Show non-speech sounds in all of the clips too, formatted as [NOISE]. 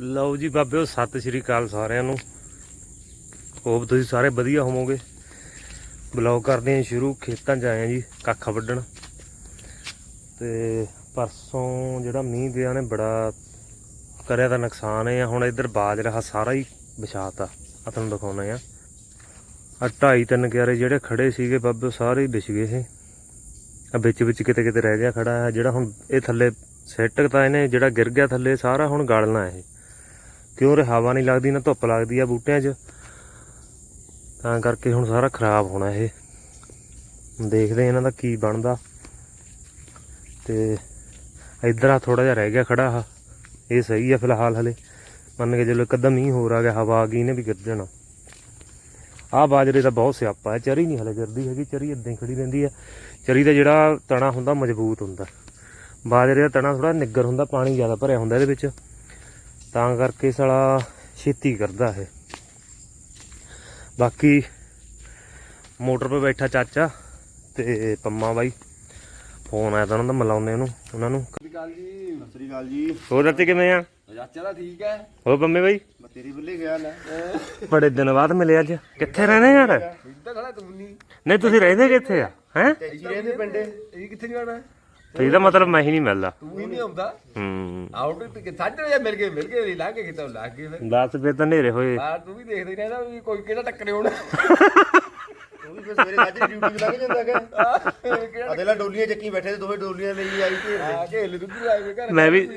ਲਓ ਜੀ ਬਾਬਿਓ ਸਤਿ ਸ਼੍ਰੀ ਅਕਾਲ ਸਾਰਿਆਂ ਨੂੰ। ਹੋਪ ਤੁਸੀਂ ਸਾਰੇ ਵਧੀਆ ਹੋਵੋਗੇ। ਬਲੌਗ ਕਰਦੇ ਹਾਂ ਸ਼ੁਰੂ, ਖੇਤਾਂ 'ਚ ਆਏ ਹਾਂ ਜੀ, ਕੱਖ ਵੱਢਣ। ਤੇ ਪਰਸੋਂ ਜਿਹੜਾ ਮੀਂਹ ਪਿਆ ਨੇ, ਬੜਾ ਕਰਿਆ ਤਾਂ ਨੁਕਸਾਨ ਹੈ। ਹੁਣ ਇੱਧਰ ਬਾਜ ਰਿਹਾ, ਸਾਰਾ ਹੀ ਵਿਛਾਤਾ। ਆ ਤੁਹਾਨੂੰ ਦਿਖਾਉਣਾ ਆ ਆ ਢਾਈ ਤਿੰਨ ਕਿਆਰੇ ਜਿਹੜੇ ਖੜੇ ਸੀਗੇ ਬਾਬਿਓ ਸਾਰੇ ਹੀ ਵਿਛ ਗਏ ਸੀ। ਆ ਵਿੱਚ ਵਿੱਚ ਕਿਤੇ ਕਿਤੇ ਰਹਿ ਗਿਆ ਖੜਾ ਹੈ। ਜਿਹੜਾ ਹੁਣ ਇਹ ਥੱਲੇ ਸੈੱਟ ਤਾਂ ਇਹਨੇ ਜਿਹੜਾ ਗਿਰ ਗਿਆ ਥੱਲੇ, ਸਾਰਾ ਹੁਣ ਗਾਲਣਾ ਇਹ। ਕਿਉਂ ਰੇ ਹਵਾ ਨਹੀਂ ਲੱਗਦੀ, ਨਾ ਧੁੱਪ ਲੱਗਦੀ ਆ ਬੂਟਿਆਂ 'ਚ। ਤਾਂ ਕਰਕੇ ਹੁਣ ਸਾਰਾ ਖਰਾਬ ਹੋਣਾ ਇਹ। ਦੇਖਦੇ ਇਹਨਾਂ ਦਾ ਕੀ ਬਣਦਾ। ਤੇ ਇਧਰ ਆ ਥੋੜਾ ਜਿਹਾ ਰਹਿ ਗਿਆ ਖੜਾ ਆ। ਇਹ ਸਹੀ ਆ ਫਿਲਹਾਲ ਹਲੇ। ਮੰਨ ਕੇ ਜਦੋਂ ਇੱਕਦਮ ਅੱਧਾ ਮੀਂਹ ਹੋਰ ਆ ਗਿਆ, ਹਵਾ ਆ ਗਈ, ਇਹਨੇ ਵੀ ਗਿਰ ਜਾਣਾ ਆਹ ਬਾਜਰੇ ਦਾ ਬਹੁਤ ਸਿਆਪਾ ਹੈ, ਚਰੀ ਨਹੀਂ ਹਲੇ ਗਿਰਦੀ ਹੈਗੀ, ਚਰੀ ਇਦਾਂ ਹੀ ਖੜੀ ਰਹਿੰਦੀ ਹੈ ਚਰੀ ਦਾ ਜਿਹੜਾ ਤਣਾ ਹੁੰਦਾ, ਮਜ਼ਬੂਤ ਹੁੰਦਾ। ਬਾਜਰੇ ਦਾ ਤਣਾ ਥੋੜਾ ਨਿੱਗਰ ਹੁੰਦਾ, ਪਾਣੀ ਜ਼ਿਆਦਾ ਭਰਿਆ ਹੁੰਦਾ ਇਹਦੇ ਵਿੱਚ। ਤਾਂ ਕਰਕੇ ਸਾਲਾ ਛੇਤੀ ਕਰਦਾ ਇਹ। ਬਾਕੀ ਮੋਟਰ 'ਤੇ ਬੈਠਾ ਚਾਚਾ ਤੇ ਪੰਮਾ ਬਾਈ। ਫੋਨ ਆਇਆ ਤਾਂ ਉਹਨਾਂ ਦਾ ਮਿਲਾਉਂਦੇ ਉਹਨੂੰ ਉਹਨਾਂ ਨੂੰ। ਸਤਿ ਸ਼੍ਰੀ ਅਕਾਲ ਜੀ। ਸਤਿ ਸ੍ਰੀ ਅਕਾਲ ਜੀ। ਹੋਰ ਚਾਚੇ ਕਿਵੇਂ ਆ? ਚਾਚਾ ਦਾ ਠੀਕ ਹੈ। ਹੋਰ ਪੰਮੇ ਬਾਈ? ਤੇਰੀ ਬੱਲੇ ਗਿਆ ਲੈ ਬੜੇ ਦਿਨ ਬਾਅਦ ਮਿਲੇ ਅੱਜ। ਕਿੱਥੇ ਰਹਿੰਦੇ ਯਾਰ? ਇੱਦਾਂ ਖੜਾ ਤੂੰ ਨਹੀਂ ਨਹੀਂ ਤੁਸੀਂ ਰਹਿੰਦੇ ਕਿੱਥੇ ਆ? ਹੈ? ਤੇਜੀ ਰਹਿੰਦੇ ਪਿੰਡੇ। ਇਹ ਕਿੱਥੇ ਜਾਣਾ? ਤੇ ਇਹਦਾ ਮਤਲਬ ਮੈਂ ਹੀ ਨਹੀਂ ਮਿਲਦਾ। ਤੂੰ ਹੀ ਨਹੀਂ ਆਉਂਦਾ। ਹੂੰ। ਆਊਟ ਕਿ ਸਾਡੇ ਵਜੇ ਮਿਲ ਗਏ ਮਿਲ ਗਏ ਨਹੀਂ ਲਾ ਕੇ ਕਿਤੇ ਲੱਗ ਗਏ ਫਿਰ। ਦੱਸ ਫੇਰ ਤਾਂ ਹਨੇਰੇ ਹੋਏ। ਆ ਤੂੰ ਵੀ ਦੇਖਦੇ ਰਹਿੰਦਾ ਵੀ ਕੋਈ ਕਿਹੜਾ ਟੱਕਰੇ ਹੋਣਾ। ਉਹ ਵੀ ਫਿਰ ਸਵੇਰੇ ਸਾਜਰੇ ਡਿਊਟੀ ਤੇ ਲੱਗ ਜਾਂਦਾ ਕਿ ਕਿਹੜਾ ਅਦੇਲਾ ਡੋਲੀਆਂ ਚੱਕੀ ਬੈਠੇ ਤੇ ਦੋਵੇਂ ਡੋਲੀਆਂ ਲਈ ਆਈ ਤੇ ਆ ਕੇ ਹਲੇ ਦੁੱਧ ਆਏ ਵੇ ਘਰ। ਮੈਂ ਵੀ-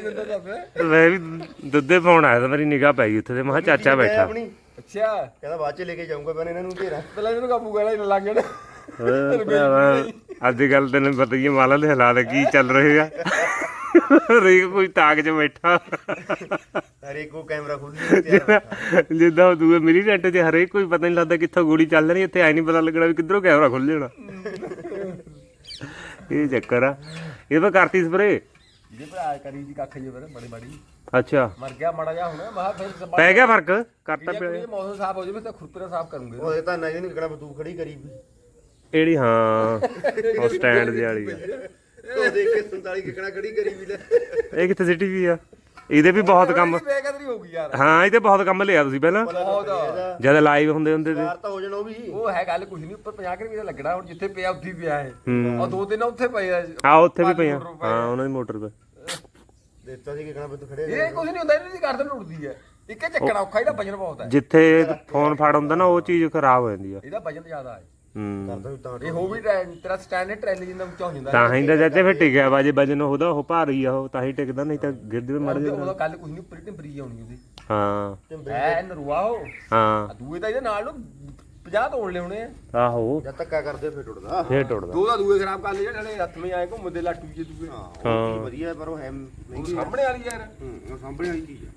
ਮੈਂ ਵੀ ਦੁੱਧੇ ਪਾਉਣ ਆਇਆ ਤਾਂ ਮੇਰੀ ਨਿਗਾਹ ਪੈ ਗਈ ਉੱਥੇ ਤੇ ਮੈਂ ਕਿਹਾ ਚਾਚਾ ਬੈਠਾ। ਆਪਣੀ। ਅੱਛਾ। ਕਹਿੰਦਾ ਬਾਅਦ ਚ ਲੈ ਕੇ ਜਾਊਂਗਾ ਮੈਂ ਇਹਨਾਂ ਨੂੰ ਢੇਰਾ ਪਹਿਲਾਂ ਇਹਨੂੰ ਕਾਬੂ ਕਰਾ ਇਹਨਾਂ ਲੱਗ ਜਾਣਾ। ਅੱਜ ਕੱਲ ਤੈਨੂੰ ਪਤਾ ਹੀ ਹੈ ਮਾਲਾ ਦੇ ਹਾਲਾਤ ਕੀ ਚੱਲ ਰਹੇ ਆ। ਰੇਕ ਕੋਈ ਤਾਕ 'ਚ ਬੈਠਾ। ਹਰੇਕ ਕੋ ਕੈਮਰਾ ਖੁੱਲੀ ਤੇ ਜਿੱਦਾਂ ਉਹ ਦੂਏ ਮਿਲੀ ਰੈਂਟ 'ਚ ਹਰੇਕ ਕੋਈ ਪਤਾ ਨਹੀਂ ਲੱਗਦਾ ਕਿੱਥੋਂ ਗੋਲੀ ਚੱਲ ਰਹੀ ਇੱਥੇ ਐ ਨਹੀਂ ਪਤਾ ਲੱਗਣਾ ਵੀ ਕਿੱਧਰੋਂ ਕੈਮਰਾ ਖੁੱਲ ਜਾਣਾ। ਇਹ ਚੱਕਰ ਆ। ਇਹ ਤਾਂ ਕਰਤੀ ਸਪਰੇ ਜਿਹਦੇ ਭਰਾ ਕਰੀ ਜੀ ਕੱਖ ਜੇ ਫਿਰ ਬੜੀ ਬੜੀ ਅੱਛਾ। ਮਰ ਗਿਆ ਮਾੜਾ ਜਿਹਾ ਹੁਣ ਮੈਂ ਫਿਰ ਪੈ ਗਿਆ ਫ਼ਰਕ? ਕਰਤਾ ਜੇ ਪਿਆ। ਕੋਈ ਮੌਸਮ ਸਾਫ਼ ਹੋ ਜਾਵੇ ਤਾਂ ਖੁਰਪਰਾ ਸਾਫ਼ ਕਰੂੰਗੇ। ਉਹਦੇ ਤਾਂ ਨਹੀਂ ਨਹੀਂ ਕਿਹੜਾ ਤੂੰ ਖੜੀ ਕਰੀ। ਇਹੜੀ ਹਾਂ ਉਹ ਸਟੈਂਡ ਦੀ ਵਾਲੀ ਆ। ਉਹ ਦੇਖ ਕੇ 47 ਕਿਕਣਾ ਖੜੀ ਕਰੀ ਵੀ ਲੈ। ਇਹ ਕਿੱਥੇ ਸਿਟੀ ਵੀ ਆ? ਇਹਦੇ ਵੀ ਬਹੁਤ ਕੰਮ ਬੇਕਦਰੀ ਹੋ ਗਈ ਯਾਰ। ਹਾਂ ਇਹਦੇ ਬਹੁਤ ਕੰਮ ਲਿਆ ਤੁਸੀਂ ਪਹਿਲਾਂ। ਬਹੁਤ ਜਦ ਲਾਈਵ ਹੁੰਦੇ ਹੁੰਦੇ ਤੇ। ਯਾਰ ਤਾਂ ਹੋ ਜਾਣਾ ਉਹ ਵੀ। ਉਹ ਹੈ ਗੱਲ ਕੁਝ ਨਹੀਂ ਉੱਪਰ 50 ਰੁਪਏ ਦਾ ਲੱਗਣਾ ਹੁਣ ਜਿੱਥੇ ਪਿਆ ਉੱਥੇ ਹੀ ਪਿਆ ਹੈ ਹੂੰ। ਉਹ ਦੋ ਦਿਨ ਉੱਥੇ ਪਏ ਆ। ਆ ਉੱਥੇ ਵੀ ਪਈਆਂ ਮੋਟਰ ਪਏ ਹਾਂ ਉਹਨਾਂ ਦੀ ਮੋਟਰ 'ਤੇ। ਦਿੱਤਾ ਸੀ ਕਿਕਣਾ ਤੂੰ ਖੜੇ ਇਹ ਕੁਝ ਨਹੀਂ ਹੁੰਦਾ ਇਹਦੀ ਗਰਦਨ ਉੱਡਦੀ ਹੈ ਇੱਕੇ ਚੱਕਣਾ ਔਖਾ ਇਹਦਾ ਵਜਨ ਬਹੁਤ ਹੈ ਜਿੱਥੇ ਫੋਨ ਫੜ ਹੁੰਦਾ ਨਾ ਉਹ ਚੀਜ਼ ਖਰਾਬ ਹੋ ਜਾਂਦੀ ਆ। ਇਹਦਾ ਵਜਨ ਜ਼ਿਆਦਾ ਹੈ ਹੂੰ। ਕਰਦਾ ਵੀ ਤਾਂ ਇਹ ਹੋ ਵੀ ਟ੍ਰੈ- ਤੇਰਾ ਸਟੈਂਡਰਡ ਟ੍ਰੈਲੀ ਜਿੰਨਾ ਉੱਚਾ ਹੋ ਜਾਂਦਾ। ਤਾਂ ਹੀ ਤਾਂ ਚਾਚੇ ਫਿਰ ਟਿਕਿਆ ਵਾ ਜੇ ਵਜਨ ਉਹਦਾ ਉਹ ਭਾਰੀ ਆ ਉਹ ਤਾਂ ਹੀ ਟਿਕਦਾ ਨਹੀਂ ਤਾਂ ਗਿਰਦੇ ਮੜ ਉਹਦਾ- ਜਾਂਦਾ। ਉਹਦਾ ਕੱਲ ਕੁਝ ਨਹੀਂ ਉੱਪਰ ਟੈਂਪਰੀ ਆਉਣੀ ਉਹਦੀ। ਹਾਂ। ਐ ਉਹ। ਹਾਂ। ਦੂਏ ਤਾਂ ਇਹਦੇ ਨਾਲ ਨੂੰ 50 ਤੋੜ ਲਿਆਉਣੇ ਆ। ਆਹੋ। ਜਦ ਧੱਕਾ ਕਰਦੇ ਫਿਰ ਟੁੱਟਦਾ। ਫੇਰ ਟੁੱਟਦਾ। ਦੋ ਦਾ ਦੂਏ ਖਰਾਬ ਕਰ ਲਏ ਜਿਹੜੇ ਹੱਥ ਵਿੱਚ ਆਏ ਘੁੰਮਦੇ ਲਾਟੂ ਜੇ ਦੂਏ। ਹਾਂ ਹਾਂ। ਉਹ ਚੀਜ਼ ਵਧੀਆ ਪਰ ਉਹ ਹੈ ਮਹਿੰਗੀ ਆ। ਸਾਹਮਣੇ ਵਾਲੀ ਯਾਰ। ਹੂੰ ਉਹ ਸਾਹਮਣੇ ਵਾਲੀ ਚੀਜ਼ ਆ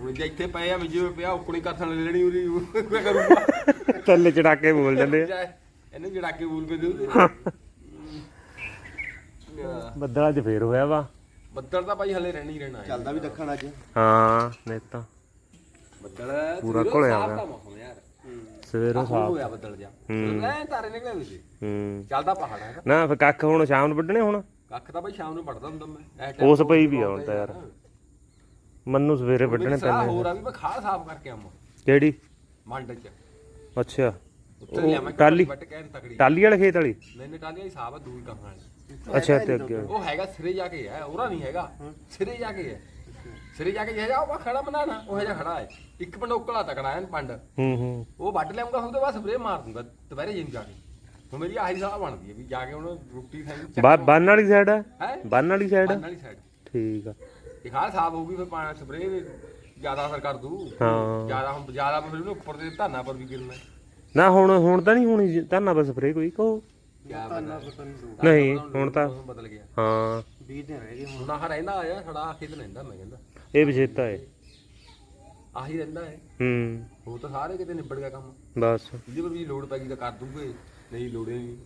ਹੁਣ ਜੇ ਇੱਥੇ ਪਏ ਆ ਵੀ ਜਿਵੇਂ ਪਿਆ ਉਕਣੀ ਕੱਥਣ ਲੈ ਲੈਣੀ ਉਹਦੀ ਕੀ ਕਰੂਗਾ। ਥੱਲੇ ਚੜਾ ਕੇ ਬੋਲ ਜਾਂਦੇ ਆ। ਇਹਨੂੰ ਜੜਾ ਕੇ ਬੋਲ ਕੇ ਦਿਓ ਤੇ ਬੱਦਲਾਂ 'ਚ ਫੇਰ ਹੋਇਆ ਵਾ। ਬੱਦਲ ਤਾਂ ਭਾਈ ਹਲੇ ਰਹਿਣਾ ਹੀ ਰਹਿਣਾ ਹੈ। ਚੱਲਦਾ ਵੀ ਦੱਖਣ ਅੱਜ। ਹਾਂ ਨਹੀਂ ਤਾਂ। ਬੱਦਲ ਪੂਰਾ ਸਵੇਰੋਂ ਘੁਲਿਆ ਹੋਇਆ। ਦਾ ਮੌਸਮ ਯਾਰ। ਸਵੇਰੋਂ ਸਾਫ਼ ਹੋਇਆ ਬੱਦਲ ਜਾ। ਲੈ ਤਾਰੇ ਨਿਕਲੇ ਹੋਏ ਸੀ। ਹੂੰ। ਚੱਲਦਾ ਪਹਾੜ ਹੈ ਨਾ ਫਿਰ ਕੱਖ ਹੁਣ ਸ਼ਾਮ ਨੂੰ ਵੱਢਣੇ ਹੁਣ? ਕੱਖ ਤਾਂ ਭਾਈ ਸ਼ਾਮ ਨੂੰ ਪੜਦਾ ਹੁੰਦਾ ਮੈਂ। ਉਸ ਪਈ ਵੀ ਆ ਹੁਣ ਤਾਂ ਯਾਰ। ਮੰਨੂ ਸਵੇਰੇ ਵੱਢਣੇ ਸਲਾਹ ਪੈਣੇ ਹੋਰ ਆ। ਵੀ ਮੈਂ ਖਾਲ ਸਾਫ਼ ਕਰਕੇ ਆਵਾਂ। ਕਿਹੜੀ? ਮੰਡ ਚ। ਅੱਛਾ। ਉੱਤੇ ਲਿਆਵਾਂ ਟਾਹਲੀ? ਵੱਟ ਕਹਿਣ ਤਕੜੀ। ਟਾਲੀ ਵਾਲੇ ਖੇਤ ਵਾਲੀ? ਮੈਨੇ ਟਾਲੀ ਵਾਲੀ ਸਾਫ਼ ਆ ਦੂਰ ਕਹਾਂ ਵਾਲੀ। ਅੱਛਾ ਤੇ ਅੱਗੇ ਉਹ ਹੈਗਾ ਸਿਰੇ ਜਾ ਕੇ ਹੈ ਉਹਦਾ ਨਹੀਂ ਹੈਗਾ। ਸਿਰੇ ਜਾ ਕੇ ਹੈ। ਸਿਰੇ ਜਾ ਕੇ ਜਿਹੜਾ ਉਹ ਖੜਾ ਬਣਾਣਾ ਉਹ ਜਿਹਾ ਖੜਾ ਹੈ। ਇੱਕ ਪੰਡੋਕਲਾ ਤਕੜਾ ਹੈ ਪੰਡ। ਹੂੰ ਹੂੰ। ਉਹ ਵੱਢ ਲਿਆਉਂਗਾ ਉਹਦੇ ਬਾਅਦ ਸਪਰੇ ਮਾਰ ਦੂੰਗਾ ਦੁਪਹਿਰੇ ਜਿੰਨ ਜਾ ਕੇ। ਹੁਣ ਮੇਰੀ ਆਹੀ ਸਲਾਹ ਬਣਦੀ ਹੈ ਵੀ ਜਾ ਕੇ ਹੁਣ ਰੋਟੀ ਖਾਈ ਬੰਨ ਵਾਲੀ ਸਾਈਡ ਹੈ? ਬੰਨ ਵਾਲੀ ਸਾਈਡ ਬੰਨ ਵਾਲੀ ਸਾਈਡ ਠੀਕ ਆ। ਇਹ ਖਾਲ ਸਾਫ਼ ਹੋਊਗੀ ਫਿਰ ਪਾਣੀ ਸਪਰੇ ਜ਼ਿਆਦਾ ਅਸਰ ਕਰ ਦੂ ਹਾਂ। ਜ਼ਿਆਦਾ ਹੁਣ ਜ਼ਿਆਦਾ ਫਿਰ ਉਹਨੂੰ ਉੱਪਰ ਦੇ ਧਾਨਾ ਪਰ ਵੀ ਗਿਰਨਾ। ਨਾ ਹੁਣ ਹੁਣ ਤਾਂ ਨਹੀਂ ਹੋਣੀ ਧਾਨਾ ਬਸ ਸਪਰੇ ਕੋਈ ਕੋ ਨਹੀਂ ਹੁਣ ਤਾਂ ਬਦਲ ਗਿਆ। ਹਾਂ। 20 ਦਿਨ ਰਹਿ ਗਏ ਹੁਣ। ਆਹ ਰਹਿੰਦਾ ਆਇਆ ਖੜਾ ਖੇਤ ਰਹਿੰਦਾ ਮੈਂ ਕਹਿੰਦਾ। ਇਹ ਵਿਜੇਤਾ ਹੈ। ਆਹੀ ਰਹਿੰਦਾ ਹੈ। ਹੂੰ। ਉਹ ਤਾਂ ਸਾਰੇ ਕਿਤੇ ਨਿਬੜ ਗਿਆ ਕੰਮ। ਬਸ। ਜਿਹਦੇ ਪਰ ਵੀ ਲੋਡ ਪੈ ਗਈ ਤਾਂ ਕਰ ਦੂਗੇ ਨਹੀਂ ਲੋੜੇ ਨਹੀਂ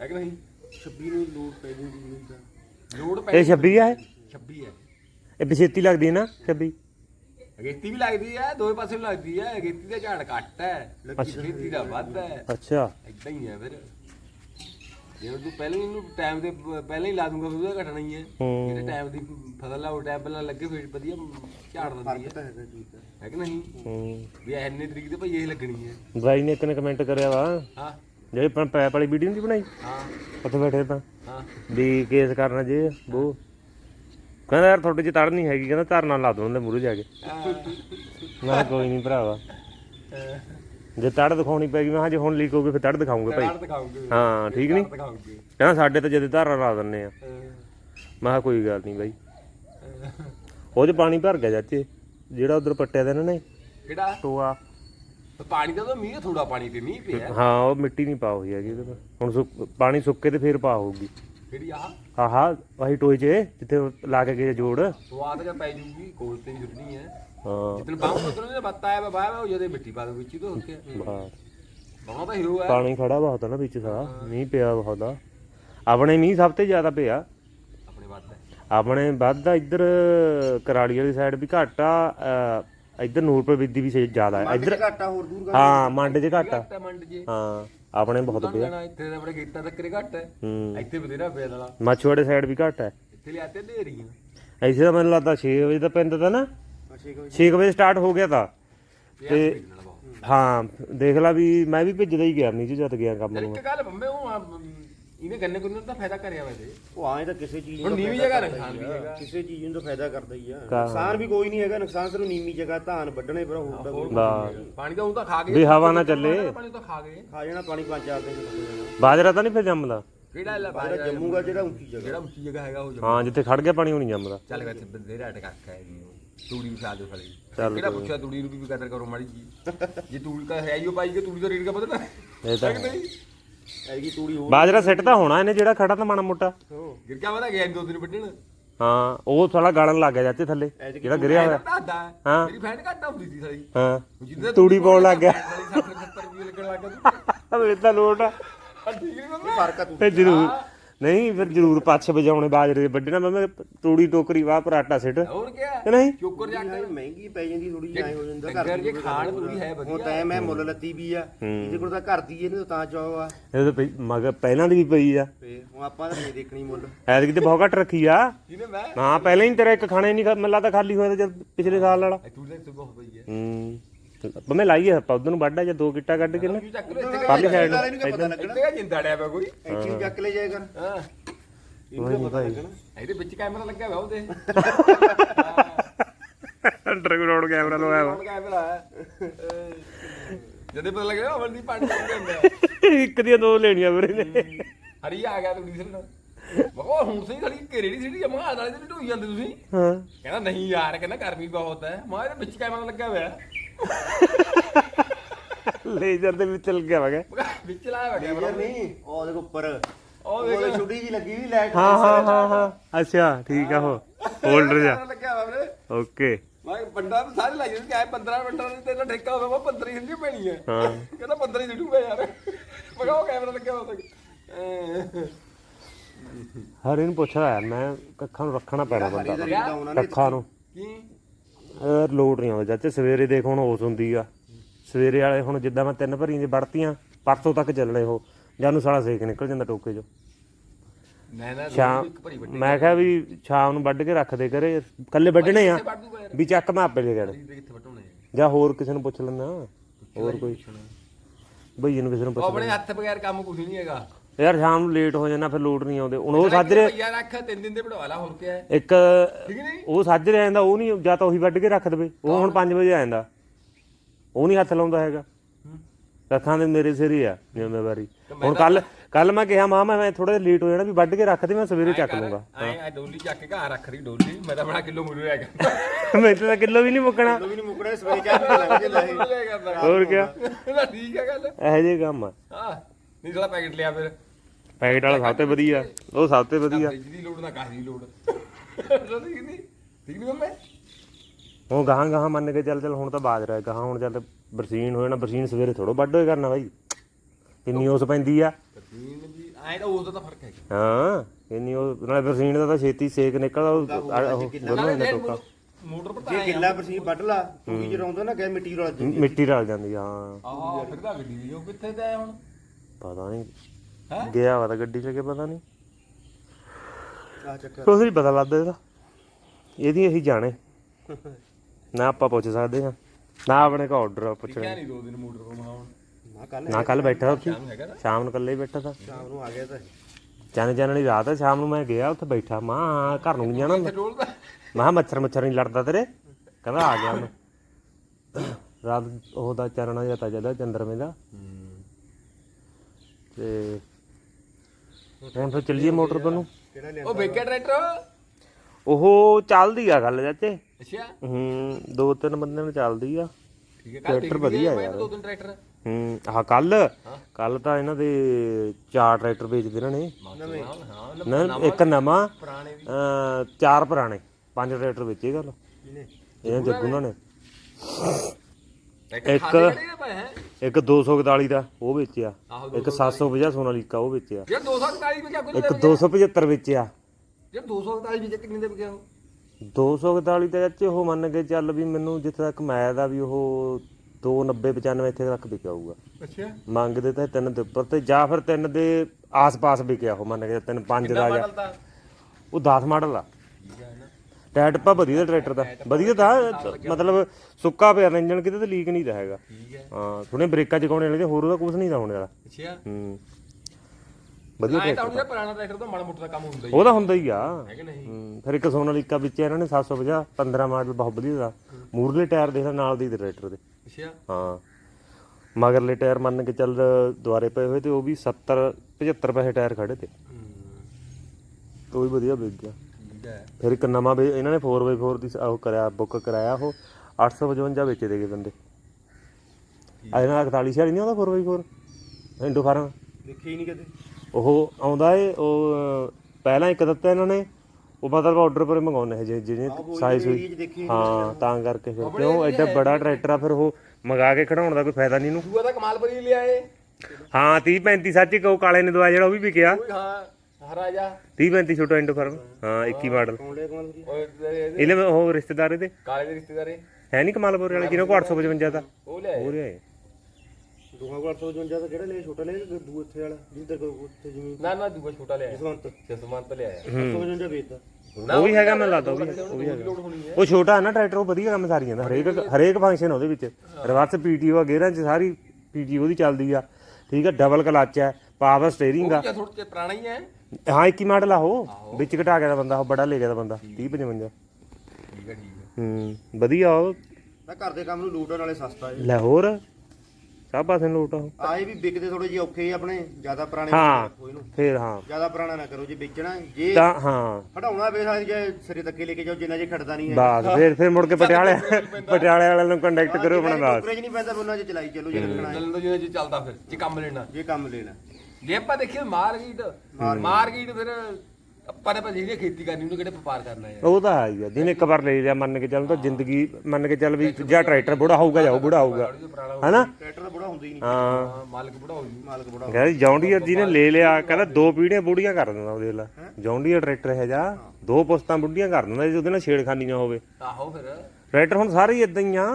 ਹੈ ਕਿ ਨਹੀਂ? 26 ਨੂੰ ਲੋਡ ਪੈ ਜੂਗੀ ਨਹੀਂ ਤਾਂ। ਲੋਡ ਪੈ ਇਹ 26 ਆ ਇਹ? 26 ਹੈ। ਇਹ ਵਿਜੇਤੀ ਲੱਗਦੀ ਹੈ ਨਾ 26 ਅਗੇਤੀ ਵੀ ਲੱਗਦੀ ਹੈ ਦੋਵੇਂ ਪਾਸੇ ਵੀ ਲੱਗਦੀ ਹੈ। ਅਗੇਤੀ ਦਾ ਝਾੜ ਘੱਟ ਹੈ ਖੇਤੀ ਦਾ ਵੱਧ ਹੈ। ਅੱਛਾ। ਇਦਾਂ ਹੀ ਹੈ ਫਿਰ। ਜੇ ਤੂੰ ਪਹਿਲਾਂ ਹੀ ਇਹਨੂੰ ਟਾਈਮ ਦੇ ਪ- ਪਹਿਲਾਂ ਹੀ ਲਾ ਦੂੰਗਾ ਫਿਰ ਉਹਦਾ ਘਟਣਾ ਹੀ ਹੈ। ਹੂੰ। ਜਿਹੜੇ ਟਾਈਮ ਦੀ ਫਸਲ ਲਾ ਉਹ ਟਾਈਮ ਪਹਿਲਾਂ ਲੱਗੇ ਫਿਰ ਵਧੀਆ ਝਾੜ ਦਿੰਦੀ ਹੈ। ਹੈ ਕਿ ਨਹੀਂ? ਹੂੰ। ਵੀ ਇੰਨੇ ਤਰੀਕ ਤੇ ਭਈ ਇਹ ਲੱਗਣੀ ਹੈ। ਬਾਈ ਨੇ ਇੱਕ ਨੇ ਕਮੈਂਟ ਕਰਿਆ ਵਾ। ਹਾਂ। ਜਿਹੜੀ ਆਪਾਂ ਪੈਪ ਵਾਲੀ ਵੀਡੀਓ ਨਹੀਂ ਬਣਾਈ? ਹਾਂ। ਉੱਥੇ ਬੈਠੇ ਤਾਂ। ਹਾਂ। ਵੀ ਕੇਸ ਕਰਨਾ ਜੇ ਉਹ ਕਹਿੰਦਾ ਯਾਰ ਤੁਹਾਡੇ ਚ ਤੜ ਨਹੀਂ ਹੈਗੀ ਕਹਿੰਦਾ ਧਰਨਾ ਲਾ ਦੋ ਉਹਦੇ ਮੂਹਰੇ ਜਾ ਕੇ। ਮੈਂ ਕਿਹਾ ਕੋਈ ਨਹੀਂ ਭਰਾਵਾ। ਜੇ ਤੜ ਦਿਖਾਉਣੀ ਪੈਗੀ ਮੈਂ ਕਿਹਾ ਜੇ ਹੁਣ ਲੀਕ ਹੋ ਗਈ ਫਿਰ ਤੜ ਦਿਖਾਉਂਗੇ ਭਾਈ। ਦਿਖਾਉਂਗੇ। ਹਾਂ ਠੀਕ ਨਹੀਂ ਦਿਖਾਉਂਗੇ। ਕਹਿੰਦਾ ਸਾਡੇ ਤਾਂ ਜਦੇ ਧਾਰਾਂ ਲਾ ਦਿੰਨੇ ਆ। ਮੈਂ ਕਿਹਾ ਕੋਈ ਗੱਲ ਨਹੀਂ ਬਾਈ। ਉਹ ਚ ਪਾਣੀ ਭਰ ਗਿਆ ਚਾਚੇ। ਜਿਹੜਾ ਉਧਰ ਪੱਟਿਆ ਤੇ ਇਹਨਾਂ ਨੇ ਕਿਹੜਾ? ਟੋਆ। ਪਾਣੀ ਦਾ ਤਾਂ ਮੀਂਹ ਥੋੜਾ ਪਾਣੀ ਤੇ ਮੀਂਹ ਪਿਆ। ਹਾਂ ਉਹ ਮਿੱਟੀ ਨਹੀਂ ਪਾ ਹੋਈ ਹੈਗੀ ਉਹਦੇ ਪਰ ਹੁਣ ਸੁੱਕ- ਪਾਣੀ ਸੁੱਕੇ ਤੇ ਫੇਰ ਪਾ ਹੋਊਗੀ। ਕਿਹੜੀ ਆਹ ਆਹਾ ਵਾਹੀ ਟੋਏ 'ਚ ਜਿੱਥੇ ਲਾ ਕੇ ਗਏ ਜੋੜ। ਆ ਤਾਂ ਜਾਂ ਪੈ ਜੂਗੀ ਕੋਲ ਤੇ ਜੁੜਨੀ ਹੈ। ਹਾਂ। ਜਿੱਦਣ ਬਾਹਰ ਉਤਰਨੇ ਨੇ ਬੱਤਾ ਆਇਆ ਬਾਹਰ ਉਹ ਜਦੇ ਮਿੱਟੀ ਪਾ ਦੋ ਵਿੱਚ ਹੀ ਤੋਂ ਹੋ। ਕੇ ਬਾਹਰ ਬਾਹਰ ਤਾਂ ਹੀਰੋ ਹੈ ਪਾਣੀ ਖੜਾ ਬਹੁਤ ਆ ਨਾ ਵਿੱਚ ਸਾਰਾ ਮੀਂਹ ਪਿਆ ਬਹੁਤ ਆ ਆਪਣੇ ਮੀਂਹ ਸਭ ਤੋਂ ਜ਼ਿਆਦਾ ਪਿਆ। ਆਪਣੇ ਵੱਧ ਹੈ। ਆਪਣੇ ਵੱਧ ਆ ਇੱਧਰ ਕਰਾਲੀ ਵਾਲੀ ਸਾਈਡ ਵੀ ਘੱਟ ਆ ਇੱਧਰ ਨੂਰਪੁਰ ਵਿਦੀ ਵੀ ਸੇ ਜ਼ਿਆਦਾ ਹੈ। ਇੱਧਰ ਘਾਟਾ ਹੋਰ ਦੂਰ ਹਾਂ ਮੰਡ 'ਚ ਘੱਟ ਆ। ਘੱਟ ਹੈ ਮੰਡ ਜੇ ਹਾਂ। ਆਪਣੇ ਬਹੁਤ ਪਿਆ। ਇੱਥੇ ਤਾਂ ਆਪਣੇ ਗੇਟਾਂ ਤੱਕ ਹੀ ਘੱਟ ਹੈ। ਹੂੰ। ਇੱਥੇ ਬਥੇਰਾ ਪਿਆ ਵਾਲਾ ਮੱਛਵਾੜੇ ਸਾਈਡ ਵੀ ਘੱਟ ਹੈ। ਇੱਥੇ ਲਿਆਤੇ ਢੇਰੀਆਂ ਐਸੇ ਤਾਂ ਮੈਨੂੰ ਲੱਗਦਾ 6 ਵਜੇ ਦਾ ਪਿੰਡ ਤਾਂ ਨਾ। ਅੱਛੇ ਕੋਈ 6 ਵਜੇ। ਸਟਾਰਟ ਹੋ ਗਿਆ ਤਾਂ। ਤੇ ਹਾਂ ਦੇਖ ਲਾ ਵੀ ਮੈਂ ਵੀ ਭਿੱਜਦਾ ਹੀ ਗਿਆ ਨੀਚੇ ਜਦ ਗਿਆ ਕੰਮ ਨੂੰ। ਇੱਕ ਗੱਲ ਬੰਬੇ ਉਹ ਇਹਨੇ ਗੰਨੇ ਗੁੰਨੇ ਦਾ ਫਾਇਦਾ ਕਰਿਆ ਵੈਸੇ। ਉਹ ਆਏ ਤਾਂ ਕਿਸੇ ਚੀਜ਼ ਹੁਣ ਦਾ ਨੀਵੀਂ ਫਾਇਦਾ ਜਗ੍ਹਾ ਕਰਦਾ ਨੁਕਸਾਨ ਹੀ ਵੀ ਆ। ਹੈਗਾ। ਕਿਸੇ ਚੀਜ਼ ਨੂੰ ਤਾਂ ਫਾਇਦਾ ਕਰਦਾ ਹੀ ਆ। ਕਾ- ਨੁਕਸਾਨ ਵੀ ਕੋਈ ਨਹੀਂ ਹੈਗਾ ਨੁਕਸਾਨ ਸਿਰਫ ਨੀਵੀਂ ਜਗ੍ਹਾ ਧਾਨ ਵੱਢਣੇ ਪਰ ਹੋਰ ਤਾਂ ਕੋਈ ਬਾ ਪਾਣੀ ਤਾਂ ਉਹ ਤਾਂ ਖਾ ਗਏ ਵੀ ਹਵਾ ਨਾ ਚੱਲੇ। ਪਾਣੀ ਤਾਂ ਖਾ ਗਏ ਖਾ ਜਾਣਾ ਪਾਣੀ ਪੰਜ ਚਾਰ ਦਿਨ ਚ ਮੁੱਕ ਜਾਣਾ। ਬਾਜਰਾ ਤਾਂ ਨਹੀਂ ਫਿਰ ਜੰਮਦਾ? ਕਿਹੜਾ ਲੈ ਜਿਹੜਾ ਜੰਮੂਗਾ ਜਿਹੜਾ ਉੱਚੀ ਜਗ੍ਹਾ। ਜਿਹੜਾ ਉੱਚੀ ਜਗ੍ਹਾ ਹੈਗਾ ਉਹ ਹਾਂ ਜਿੱਥੇ ਖੜ ਗਿਆ ਪਾਣੀ ਉਹ ਨਹੀਂ ਜੰਮਦਾ। ਚੱਲ ਗਾ ਇੱਥੇ ਬਥੇਰਾ ਟਕੱਕ ਹੈ ਜੀ ਉਹ। ਤੂੜੀ ਵੀ ਖਾ ਸਾਲੀ। ਚੱਲ ਕਿਹੜਾ ਪੁੱਛਿਆ ਤੂੜੀ ਨੂੰ ਵੀ ਕਦਰ ਕਰੋ ਮਾੜੀ ਜੀ। ਜੇ ਤੂੜੀ ਦਾ ਹੈ ਹੀ ਉਹ ਪਾਈ ਕਿ ਤੂੜੀ ਦਾ ਰੇਟ ਕਾ ਬਦਲਣਾ ਇਹ ਤਾਂ ਹੈ ਕਿ ਨਹੀਂ? ਐਗੀ ਤੂੜੀ ਹੋਰ ਬਾਜਰਾ ਸਿੱਟ ਤਾਂ ਹੋਣਾ ਇਹਨੇ ਜਿਹੜਾ ਖੜਾ ਤਾਂ ਮਾਣਾ ਮੋਟਾ। ਗਿਰ ਕੇ ਵਦਾ ਗਿਆ ਦੋ ਦਿਨ ਵੱਢਣ? ਹਾਂ ਉਹ ਸਾਲਾ ਗਾਲਣ ਲੱਗ ਗਿਆ ਜਾਤੇ ਥੱਲੇ। ਜਿਹੜਾ ਗਿਰਿਆ ਹੋਇਆ। ਹਾਂ। ਮੇਰੀ ਫੈਨ ਘੱਟ ਹੁੰਦੀ ਸੀ ਸਾਲੀ। ਹਾਂ। ਜਿੱਦਾਂ ਤੂੜੀ ਪਾਉਣ ਲੱਗ ਗਿਆ। 60 70 ਰੁਪਏ ਲੱਗਣ ਲੱਗ ਗਿਆ [LAUGHS] ਤਾਂ ਲੋਟ ਠੀਕ ਨਹੀਂ ਫ਼ਰਕ ਆ ਤੇ ਜ਼ਰੂਰ ਨਹੀਂ ਫਿਰ ਜ਼ਰੂਰ ਪੱਛ ਵਜਾਉਣੇ ਬਾਜਰੇ ਦੇ ਵੱਢਣਾ ਮੈਂ ਤੂੜੀ ਟੋਕਰੀ ਵਾਹ ਪਰ ਆਟਾ ਸਿੱਟ। ਹੋਰ ਕੀ ਕਿ ਨਹੀਂ? ਚੋਕਰ ਜਾ ਕੇ ਮਹਿੰਗੀ ਪੈ ਜਾਂਦੀ ਥੋੜੀ ਜਿਹੀ ਐ ਹੋ ਜਾਂਦਾ ਡੰਗਰ ਜੇ ਦੀ ਖਾਣ ਤੂੜੀ ਹੈ ਹੁਣ ਵਧੀਆ ਤਾਂ ਮੈਂ ਮੁੱਲ ਲੱਤੀ ਵੀ ਆ ਇਹਦੇ ਕੋਲ ਤਾਂ ਘਰ ਦੀ ਇਹਨੂੰ ਤਾਂ ਚਾਹ ਆ। ਇਹ ਤਾਂ ਪਈ- ਮਗਰ ਪਹਿਲਾਂ ਦੀ ਵੀ ਪਈ ਆ। ਤੇ ਹੁਣ ਆਪਾਂ ਤਾਂ ਨਹੀਂ ਦੇਖਣੀ ਮੁੱਲ। ਐਤਕੀ ਤੇ ਬਹੁਤ ਘੱਟ ਰੱਖੀ ਆ। ਜਿਹਨੇ ਮੈਂ? ਹਾਂ ਪਹਿਲਾਂ ਹੀ ਤੇਰਾ ਇੱਕ ਖਾਣੇ ਨਹੀਂ ਮੱਲਾ ਤਾਂ ਖਾਲੀ ਹੋਇਆ ਤਾਂ ਜਦ ਪਿਛਲੇ ਸਾਲ ਵਾਲਾ। ਇਹ ਤੂੜੀ ਤੇ ਬਹੁਤ ਪਈ ਹੈ ਹੂੰ। ਬੰਮੇ ਲਾਈਏ ਆਪਾਂ ਉਧਰ ਨੂੰ ਵੱਢਾ ਜਾਂ ਦੋ ਕਿੱਟਾ ਕੱਢ ਕੇ ਨਾ। ਤੂੰ ਪਰਲੀ ਸਾਈਡ ਲੱਗਣਾ। ਇੱਥੇ ਜਿੰਦਾ ਡਿਆ ਪਿਆ ਕੋਈ। ਇੱਥੇ ਨੂੰ ਚੱਕ ਲੈ ਕਰ ਹਾਂ। ਇਹਦੇ ਵਿੱਚ ਕੈਮਰਾ ਲੱਗਿਆ ਹੋਇਆ ਉਹਦੇ। ਅੰਡਰਗਰਾਉਂਡ ਕੈਮਰਾ ਲਵਾਇਆ ਵਾ। ਕੈਮਰਾ ਹੈ। ਜਦੇ ਪਤਾ ਲੱਗਿਆ ਅਮਨ ਦੀ ਪਾਣੀ ਜਾਂਦਾ ਇੱਕ ਦੀਆਂ ਦੋ ਲੈਣੀਆਂ ਵੀਰੇ ਨੇ। ਹਰੀ ਆ ਗਿਆ ਤੂੜੀ ਸਿਰਨ ਮਗੋ ਹੁਣ ਸਹੀ ਖੜੀ ਘੇਰੇ ਨਹੀਂ ਸਿੱਟੀ ਜਮਾ ਨਾਲੇ ਤੇ ਢੋਈ ਜਾਂਦੇ ਤੁਸੀਂ। ਹਾਂ। ਕਹਿੰਦਾ ਨਹੀਂ ਯਾਰ ਕਹਿੰਦਾ ਗਰਮੀ ਬਹੁਤ ਹੈ। ਮੈਂ ਇਹਦੇ ਵਿੱਚ ਕੈਮਰਾ ਲੱਗਿਆ ਹੋਇਆ। ਲੇਜ਼ਰ ਦੇ ਵਿੱਚ ਲੱਗਿਆ ਵਗਾ ਮੈਂ ਕਿਹਾ ਵਿੱਚ ਲਾਇਆ ਯਾਰ ਕੈਮਰਾ। ਨਹੀਂ ਉਹ ਦੇਖੋ ਉੱਪਰ। ਉਹ ਉਹ ਛੋਟੀ ਜੀ ਲੱਗੀ ਵੀ ਲਾਈਟ। ਹਾਂ ਹਾਂ ਹਾਂ ਹਾਂ। ਅੱਛਾ ਠੀਕ ਆ ਉਹ ਹੋਲਡਰ ਜਾ। ਲੱਗਿਆ ਹੋਇਆ ਵੀਰੇ। ਓਕੇ। ਮੈਂ ਬੰਦਾ ਤਾਂ ਸਾਰੇ ਲਾਈ ਕਿ 15 ਮਿੰਟਾਂ ਦੇ ਤੇਰਾ ਠੇਕਾ ਹੋਵੇ ਮੈਂ 15 ਹੀ ਪੈਣੀ ਹੈ ਹਾਂ। ਕਹਿੰਦਾ 15 ਹੀ ਸਿੱਟੂਗਾ ਯਾਰ। ਮੈਂ ਕਿਹਾ ਉਹ ਕੈਮਰਾ ਲੱਗਿਆ ਹੋਇਆ ਤਾਂ ਹਰ ਇਹਨੂੰ ਪੁੱਛਦਾ ਮੈਂ ਕੱਖਾਂ ਨੂੰ ਰੱਖਣਾ ਪੈਣਾ ਬੰਦਾ। ਕੱਖਾਂ ਨੂੰ। ਕੀ? ਲੋਡ ਨਹੀਂ ਆਉਂਦਾ ਚਾਚੇ ਸਵੇਰੇ ਦੇਖ ਹੁਣ ਉਸ ਹੁੰਦੀ ਆ। ਸਵੇਰੇ ਵਾਲੇ ਹੁਣ ਜਿੱਦਾਂ ਮੈਂ ਤਿੰਨ ਭਰੀਆਂ ਦੀ ਵੜਤੀਆਂ ਪਰਸੋਂ ਤੱਕ ਚੱਲਣੇ ਉਹ। ਜਾਨੂੰ ਸਾਲਾ ਸੇਕ ਨਿਕਲ ਜਾਂਦਾ ਟੋਕੇ ਚੋਂ। ਮੈਂ ਨਾ ਸ਼ਾਮ ਕਿਹਾ ਵੀ ਸ਼ਾਮ ਨੂੰ ਵੱਢ ਕੇ ਰੱਖ ਦੇ ਕਰੇ ਕੱਲੇ ਵੱਢਣੇ ਆ। ਵੀ ਚੱਕ ਮੈਂ ਆਪੇ ਲੈ ਗਿਆ ਜਾਂ ਹੋਰ ਕਿਸੇ ਨੂੰ ਪੁੱਛ ਲੈਣਾ ਹੋਰ ਕੋਈ। ਬਈ ਨੂੰ ਕਿਸੇ ਨੂੰ ਪੁੱਛ ਆਪਣੇ ਹੱਥ ਬਗੈਰ ਕੰਮ ਕੁਝ ਨਹੀਂ ਹੈਗਾ। ਯਾਰ ਸ਼ਾਮ ਨੂੰ ਲੇਟ ਹੋ ਜਾਣਾ ਫਿਰ ਲੋਡ ਨਹੀਂ ਆਉਂਦੇ। ਹੁਣ ਉਹ ਸਾਜਰੇ ਭਈਆ ਰੱਖ ਤਿੰਨ ਦਿਨ ਦੇ ਵਡਵਾ ਲਾ ਹੋਰ ਕੀ ਹੈ? ਇੱਕ ਉਹ ਸਾਜਰੇ ਆ ਜਾਂਦਾ ਉਹ ਨਹੀਂ ਜਾਂ ਤਾਂ ਉਹੀ ਵੱਢ ਕੇ ਰੱਖ ਦੇਵੇ। ਉਹ ਹੁਣ 5 ਵਜੇ ਆ ਜਾਂਦਾ। ਉਹ ਨਹੀਂ ਹੱਥ ਲਾਉਂਦਾ ਹੈਗਾ। ਰੱਖਾਂ ਦੇ ਮੇਰੇ ਸਿਰ ਹੀ ਆ ਜ਼ਿੰਮੇਵਾਰੀ। ਹੁਣ ਕੱਲ ਕੱਲ ਮੈਂ ਕਿਹਾ ਮਾਂ ਮੈਂ ਥੋੜਾ ਜਿਹਾ ਲੇਟ ਹੋ ਜਾਣਾ ਵੀ ਵੱਢ ਕੇ ਰੱਖ ਦੇ ਮੈਂ ਸਵੇਰੇ ਚੱਕ ਲੂੰਗਾ। ਐ ਐ ਡੋਲੀ ਚੱਕ ਕੇ ਘਰ ਰੱਖ ਰਹੀ ਡੋਲੀ। ਮੈਂ ਤਾਂ ਬਣਾ ਕਿਲੋ ਮੁਰੂ ਹੈਗਾ [LAUGHS] ਮੈਨੂੰ ਤਾਂ ਕਿਲੋ ਵੀ ਨਹੀਂ ਮੁੱਕਣਾ। ਵੀ ਨਹੀਂ ਮੁੱਕਣਾ ਸਵੇਰੇ ਚਾਹ ਵੀ ਲੱਗ ਜੇ ਹੋਰ ਕੀ ਠੀਕ ਹੈ ਗੱਲ। ਇਹੋ ਜਿਹੇ ਕੰਮ ਆ। ਹਾਂ ਨਹੀਂ ਸਾਲਾ ਪੈਕਟ ਲਿਆ ਫਿਰ। ਪੈਕਟ ਵਾਲਾ ਸਭ ਤੋਂ ਵਧੀਆ। ਉਹ ਸਭ ਤੋਂ ਵਧੀਆ। ਫ੍ਰਿਜ ਦੀ ਲੋੜ ਨਾ ਕਾਹਦੀ ਲੋੜ। ਠੀਕ ਨਹੀਂ ਠੀਕ ਨਹੀਂ ਮੰਮੇ? ਹੁਣ ਗਾਹਾਂ ਗਾਹਾਂ ਮੰਨ ਕੇ ਚੱਲ ਚੱਲ ਹੁਣ ਤਾਂ ਬਾਜਰਾ ਹੈ ਗਾਹਾਂ ਹੁਣ ਚੱਲ ਬਰਸੀਨ ਹੋ ਜਾਣਾ ਬਰਸੀਨ ਸਵੇਰੇ ਥੋੜੋ ਵੱਢ ਹੋਏ ਕਰਨਾ ਬਾਈ। ਕਿੰਨੀ ਉਸ ਪੈਂਦੀ ਆ? ਤੀਨ ਵੀ ਐ ਤਾਂ ਉਹਦਾ ਤਾਂ ਫ਼ਰਕ ਹੈਗਾ ਹਾਂ ਇੰਨੀ ਉਹ ਨਾਲੇ ਬਰਸੀਨ ਦਾ ਤਾਂ ਛੇਤੀ ਸੇਕ ਨਿਕਲਦਾ ਉਹ ਉਹ ਟੋਕਾ। ਮੋਟਰ ਪਰ ਤਾਂ ਜੇ ਗਿੱਲਾ ਬਰਸੀਨ ਵੱਢ ਲਾ ਤੂੜੀ ਚ ਰੌਂਦਾ ਨਾ ਗਏ ਮਿੱਟੀ ਰਲ ਜਾਂਦੀ ਮਿੱਟੀ ਰਲ ਜਾਂਦੀ ਹਾਂ। ਆਹ ਫਿਰ ਤਾਂ ਗੱਡੀ ਦੀ ਉਹ ਕਿੱਥੇ ਤੇ ਹੁਣ? ਪਤਾ ਨਹੀਂ ਹੈਂ? ਗਿਆ ਵਾ ਤਾਂ ਗੱਡੀ ਲੈ ਕੇ ਪਤਾ ਨਹੀਂ। ਆ ਚੱਕਰ। ਕੁਛ ਨਹੀਂ ਪਤਾ ਲੱਗਦਾ ਇਹਦਾ। ਇਹਦੀ ਅਸੀਂ ਜਾਣੇ। ਨਾ ਆਪਾਂ ਪੁੱਛ ਸਕਦੇ ਹਾਂ। ਨਾ ਆਪਣੇ ਕੋ ਆਰਡਰ ਪੁੱਛਣਾ। ਨਹੀਂ ਦੋ ਦਿਨ ਮੋਟਰ ਤੋਂ ਮਹਾਉਣ ਨਾ ਕੱਲ ਨਾ ਕੱਲ ਬੈਠਾ ਉੱਥੇ। ਸ਼ਾਮ ਹੈਗਾ ਨਾ ਸ਼ਾਮ ਨੂੰ ਇਕੱਲੇ ਹੀ ਬੈਠਾ ਤਾਂ। ਸ਼ਾਮ ਨੂੰ ਆ ਗਿਆ ਤਾਂ। ਚੰਨ ਚਾਨਣੀ ਰਾਤ ਆ ਸ਼ਾਮ ਨੂੰ ਮੈਂ ਗਿਆ ਉੱਥੇ ਬੈਠਾ। ਮਾਂ ਘਰ ਨੂੰ ਨੀ ਜਾਣਾ ਮੈਂ। ਕਿਹਾ ਮੱਛਰ ਮੱਛਰ ਨਹੀਂ ਲੜਦਾ ਤੇਰੇ? ਕਹਿੰਦਾ ਆ ਗਿਆ ਮੈਂ। ਰਾਤ ਉਹਦਾ ਚਰਣਾ ਜਾਂਦਾ ਜਦਾ ਚੰਦਰਮੇ ਦਾ। ਤੇ ਹੁਣ ਫਿਰ ਚੱਲੀਏ ਮੋਟਰ ਤੋਂ ਨੂੰ। ਉਹ ਵੇਖਿਆ ਟਰੈਕਟਰ? ਉਹ ਚੱਲਦੀ ਆ ਗੱਲ ਚਾਚੇ। ਅੱਛਾ। ਹੂੰ ਦੋ ਤਿੰਨ ਬੰਦੇ ਨੂੰ ਚੱਲਦੀ ਆ। ਠੀਕ ਹੈ ਟਰੈਕਟਰ ਵਧੀਆ ਯਾਰ। ਦੋ ਤਿੰਨ ਟਰੈਕਟਰ। ਹੂੰ ਆਹ ਕੱਲ ਕੱਲ ਤਾਂ ਇਹਨਾਂ ਦੇ ਚਾਰ ਟਰੈਕਟਰ ਵੇਚਦੇ ਇਹਨਾਂ ਨੇ। ਨਵੇਂ। ਹਾਂ ਨਾ ਇੱਕ ਨਵਾਂ ਪੁਰਾਣੇ ਵੀ। ਅਹ, ਚਾਰ ਪੁਰਾਣੇ। ਪੰਜ ਟਰੈਕਟਰ ਵੇਚੇ ਗੱਲ। ਇਹਨਾਂ ਜੱਗੂ ਨੇ। ਇੱਕ- ਇੱਕ 241 ਦਾ ਉਹ ਵੇਚਿਆ। ਇੱਕ 750 ਸੋਨਾਲੀਕਾ ਉਹ ਵੇਚਿਆ। ਯਾਰ 241 ਵਿੱਚ ਕੋਈ ਇੱਕ 275 ਵੇਚਿਆ। ਯਾਰ 241 ਵਿੱਚ ਕਿੰਨੇ ਦੇ ਵਿਕਿਆ ਉਹ? 241 ਦਾ ਚਾਚੇ ਉਹ ਮੰਨ ਕੇ ਚੱਲ ਵੀ ਮੈਨੂੰ ਜਿੱਥੇ ਤੱਕ ਮੈਂ ਦਾ ਵੀ ਉਹ 290 95 ਇੱਥੇ ਤੱਕ ਵਿਕਿਆਊਗਾ ਅੱਛਾ। ਮੰਗਦੇ ਤਾਂ ਤਿੰਨ ਦੇ ਉੱਪਰ ਤੇ ਜਾਂ ਫਿਰ ਤਿੰਨ ਦੇ ਆਸ-ਪਾਸ ਵਿਕਿਆ ਉਹ ਮੰਨ ਕੇ ਤਿੰਨ ਪੰਜ ਦਾ ਜਾਂ ਉਹ 10 ਮਾਡਲ ਆ। ਟਾਇਰ ਟੱਪਾ ਵਧੀਆ ਟਰੈਕਟਰ ਦਾ। ਵਧੀਆ ਤਾਂ ਮਤਲਬ ਸੁੱਕਾ ਪਿਆ ਇੰਜਣ ਕਿਤੇ ਤੇ ਲੀਕ ਨਹੀਂ ਦਾ ਹੈਗਾ। ਠੀਕ ਹੈ। ਹਾਂ ਥੋੜੇ ਬ੍ਰੇਕਾਂ ਚਕਾਉਣੇ ਵਾਲੇ ਤੇ ਹੋਰ ਉਹਦਾ ਕੁਝ ਨਹੀਂ ਦਾ ਹੋਣੇ ਵਾਲਾ ਅੱਛਾ। ਹੂੰ। ਵਧੀਆ ਐ ਤਾਂ ਹੁਣ ਜਿਹੜਾ ਪੁਰਾਣਾ ਟਰੈਕਟਰ ਤਾਂ ਮਾੜਾ ਮੋਟਾ ਦਾ ਕੰਮ ਹੁੰਦਾ ਹੀ ਉਹਦਾ ਹੁੰਦਾ ਹੀ ਆ। ਹੈ ਕਿ ਨਹੀਂ? ਹੂੰ, ਫਿਰ ਇੱਕ ਸੋਨਾਲੀਕਾ ਵਿੱਚ ਇਹਨਾਂ ਨੇ 750 15 ਮਾਡਲ ਬਹੁਤ ਵਧੀਆ ਦਾ। ਮੂਰਲੇ ਟਾਇਰ ਦੇਖਦਾ ਨਾਲ ਦੀ ਟਰੈਕਟਰ ਦੇ। ਅੱਛਾ। ਹਾਂ। ਮਗਰਲੇ ਟਾਇਰ ਮੰਨ ਕੇ ਚੱਲ ਦੁਆਰੇ ਪਏ ਹੋਏ ਤੇ ਉਹ ਵੀ 70 75 ਪੈਸੇ ਟਾਇਰ ਖੜੇ ਤੇ। ਤੇ ਉਹ ਵੀ ਵਧੀਆ ਵਿਕ ਗਿਆ। ਹੈ। ਫਿਰ ਇੱਕ ਨਵਾਂ ਵੀ ਇਹਨਾਂ ਨੇ 4x4 ਦੀ ਉਹ ਕਰਿਆ ਬੁੱਕ ਕਰਾਇਆ ਉਹ 855 ਵੇਚੇ ਦੇਗੇ ਬੰਦੇ। ਆ ਇਹਨਾਂ 41 ਛਾੜੀ ਨਹੀਂ ਆਉਂਦਾ 4x4 ਇੰਡੋ ਫਾਰਮ। ਦੇਖੀ ਨਹੀਂ ਕਦੇ। ਉਹ ਆਉਂਦਾ ਏ ਉਹ ਪਹਿਲਾਂ ਇੱਕ ਦਿੱਤਾ ਇਹਨਾਂ ਨੇ ਉਹ ਮਤਲਬ ਆਰਡਰ ਪਰ ਮੰਗਾਉਣੇ ਹੈ ਜੇ ਜਿਹਨੇ ਸਾਈਜ਼ ਹੋਈ। ਹਾਂ ਤਾਂ ਕਰਕੇ ਫਿਰ ਕਿਉਂ ਐਡਾ ਬੜਾ ਟਰੈਕਟਰ ਆ ਫਿਰ ਉਹ ਮੰਗਾ ਕੇ ਖੜਾਉਣ ਦਾ ਕੋਈ ਫਾਇਦਾ ਨਹੀਂ ਇਹਨੂੰ। ਦੂਆ ਤਾਂ ਕਮਾਲਪੁਰੀ ਲਿਆ ਏ ਹਾਂ 30 35 ਸੱਚ ਕੋ ਕਾਲੇ ਨੇ ਦਵਾਇਆ ਜਿਹੜਾ ਉਹ ਵੀ ਵਿਕਿਆ। ਹਾਂ। ਹਰਾਜਾ 30 35 ਛੋਟਾ ਇੰਡੋ ਫਾਰਮ। ਹਾਂ 21 ਮਾਡਲ। ਲੈ ਓਏ ਇਹਦੇ- ਮੈਂ ਉਹ ਰਿਸ਼ਤੇਦਾਰ ਇਹਦੇ? ਕਾਲੇ ਦੇ ਰਿਸ਼ਤੇਦਾਰੇ ਹੈ ਨਹੀਂ ਕਮਾਲਪੁਰ ਵਾਲੇ ਜਿਹਨਾਂ ਕੋ 855 ਦਾ। ਉਹ ਲਿਆ ਹੋ ਰਿਹਾ ਹੈ ਦੋਹਾਂ ਕੋਲ 855 ਦਾ ਕਿਹੜਾ ਲਿਆ ਛੋਟਾ ਕਿ ਦੂ ਇੱਥੇ ਵਾਲਾ? ਜਿੱਧਰ ਕੋ ਉੱਥੇ ਜ਼ਮੀਨ ਨਾ ਨਾ ਦੂਆ ਛੋਟਾ ਲਿਆ ਜਸਵੰਤ। ਜਸਮੰਤ ਲਿਆ 855 ਵੇਚਦਾ ਉਹ ਵੀ ਹੈਗਾ ਮੈਨੂੰ ਲੱਗਦਾ ਉਹ ਵੀ ਉਹ ਵੀ ਹੈਗਾ ਉਹ ਛੋਟਾ ਹੈ ਨਾ ਟਰੈਕਟਰ ਉਹ ਵਧੀਆ ਕੰਮ ਸਾਰੀਆਂ ਦਾ। ਹਰੇਕ ਹਰੇਕ ਫੰਕਸ਼ਨ ਉਹਦੇ ਵਿੱਚ। ਰਿਵਰਸ ਪੀਟੀਓ ਆ ਗੇਅਰਾਂ 'ਚ ਸਾਰੀ ਪੀਟੀਓ ਦੀ ਚੱਲਦੀ ਆ। ਠੀਕ ਆ ਡਬਲ ਕਲਚ ਹੈ ਪਾਵਰ ਸਟੀਅਰਿੰਗ ਆ। ਥੋੜਾ ਜਿਹਾ ਪੁਰਾਣਾ ਹੀ ਹੈ। ਹਾਂ 21 ਮਾਡਲ ਆ ਉਹ। ਵਿੱਚ ਘਟਾ ਗਿਆ ਦਾ ਬੰਦਾ ਉਹ ਬੜਾ ਲੈ ਗਿਆ ਦਾ ਬੰਦਾ 30 55 ਠੀਕ ਹੈ ਠੀਕ ਹੈ। ਹੂੰ ਵਧੀਆ ਉਹ। ਤਾਂ ਘਰ ਦੇ ਕੰਮ ਨੂੰ ਲੂਟਣ ਵਾਲੇ ਸਸਤਾ ਹੈ ਲੈ ਹੋਰ। ਸਭ ਪਾਸੇ ਨੂੰ ਲੋਟ ਆ ਉਹ। ਆਏ ਵੀ ਵਿਕਦੇ ਥੋੜੇ ਜਿਹੇ ਔਖੇ ਹੀ ਆਪਣੇ ਜ਼ਿਆਦਾ ਪੁਰਾਣੇ ਹਾਂ। ਰੱਖੋ ਇਹਨੂੰ ਫੇਰ ਹਾਂ। ਜ਼ਿਆਦਾ ਪੁਰਾਣਾ ਨਾ ਕਰੋ ਜੇ ਵੇਚਣਾ ਜੇ ਤਾਂ ਹਾਂ। ਹਟਾਉਣਾ ਵੇ ਸਾਲੇ ਜੇ ਸਿਰੇ ਤੱਕੇ ਲੈ ਕੇ ਜਾਓ ਜਿੰਨਾ ਜੇ ਖੜਦਾ ਨਹੀਂ ਹੈ ਬਸ ਫੇਰ ਫੇਰ ਮੁੜ ਕੇ ਪਟਿਆਲੇ ਪਟਿਆਲੇ ਵਾਲਿਆਂ ਨੂੰ ਕੰਟੈਕਟ ਕਰੋ ਆਪਣਾ ਨਾਲ। ਟੋਕਰੇ 'ਚ ਨਹੀਂ ਪੈਂਦਾ ਉਹਨਾਂ 'ਚ ਚਲਾਈ ਚੱਲੋ ਜੇ ਰੱਖਣਾ ਹੈ। ਚੱਲਣ ਚੱਲਦਾ ਫਿਰ ਜੇ ਕੰਮ ਲੈਣਾ। ਜੇ ਕੰਮ ਲੈਣਾ। ਜੇ ਆਪਾਂ ਦੇਖੀਏ ਮਾਰਕੀਟ ਮਾਰਕੀਟ। ਫਿਰ ਆਪਾਂ ਨੇ ਭਾਜੀ ਜਿਹੜੀ ਖੇਤੀ ਕਰਨੀ ਉਹਨੂੰ ਕਿਹੜੇ ਵਪਾਰ ਕਰਨਾ ਹੈ ਉਹ ਤਾਂ ਹੈ ਹੀ ਆ ਜਿਹਨੇ ਇੱਕ ਵਾਰ ਲੈ ਲਿਆ ਮੰਨ ਕੇ ਚੱਲ ਤਾਂ ਜ਼ਿੰਦਗੀ ਮੰਨ ਕੇ ਚੱਲ ਵੀ ਜਾਂ ਟਰੈਕਟਰ ਬੁੜਾ ਹੋਊਗਾ ਜਾਂ ਉਹ ਬੁੜਾ ਹੋਊਗਾ। ਹੈਨਾ? ਟਰੈਕਟਰ ਬੁੜਾ ਹੁੰਦਾ ਹੀ ਨਹੀਂ। ਹਾਂ। ਮਾਲਕ ਬੁੜਾ ਹੋ ਜੂ ਮਾਲਕ ਬੁੜਾ ਕਹਿੰਦਾ ਜੌਂਡੀਅਰ ਜਿਹਨੇ ਲੈ ਲਿਆ ਕਹਿੰਦਾ ਦੋ ਪੀੜ੍ਹੀਆਂ ਬੁੜੀਆਂ ਕਰ ਦਿੰਦਾ ਉਹਦੇ ਨਾਲ ਜੌਂਡੀਅਰ ਟਰੈਕਟਰ ਹੈ ਜਾ ਦੋ ਪੁਸਤਾਂ ਬੁੱਢੀਆਂ ਕਰ ਦਿੰਦਾ ਜੇ ਉਹਦੇ ਨਾਲ ਛੇੜਖਾਨੀ ਨਾ ਹੋਵੇ। ਆਹੋ ਫਿਰ। ਟਰੈਕਟਰ ਹੁਣ ਸਾਰੇ ਹੀ ਇਦਾਂ ਹੀ ਆ।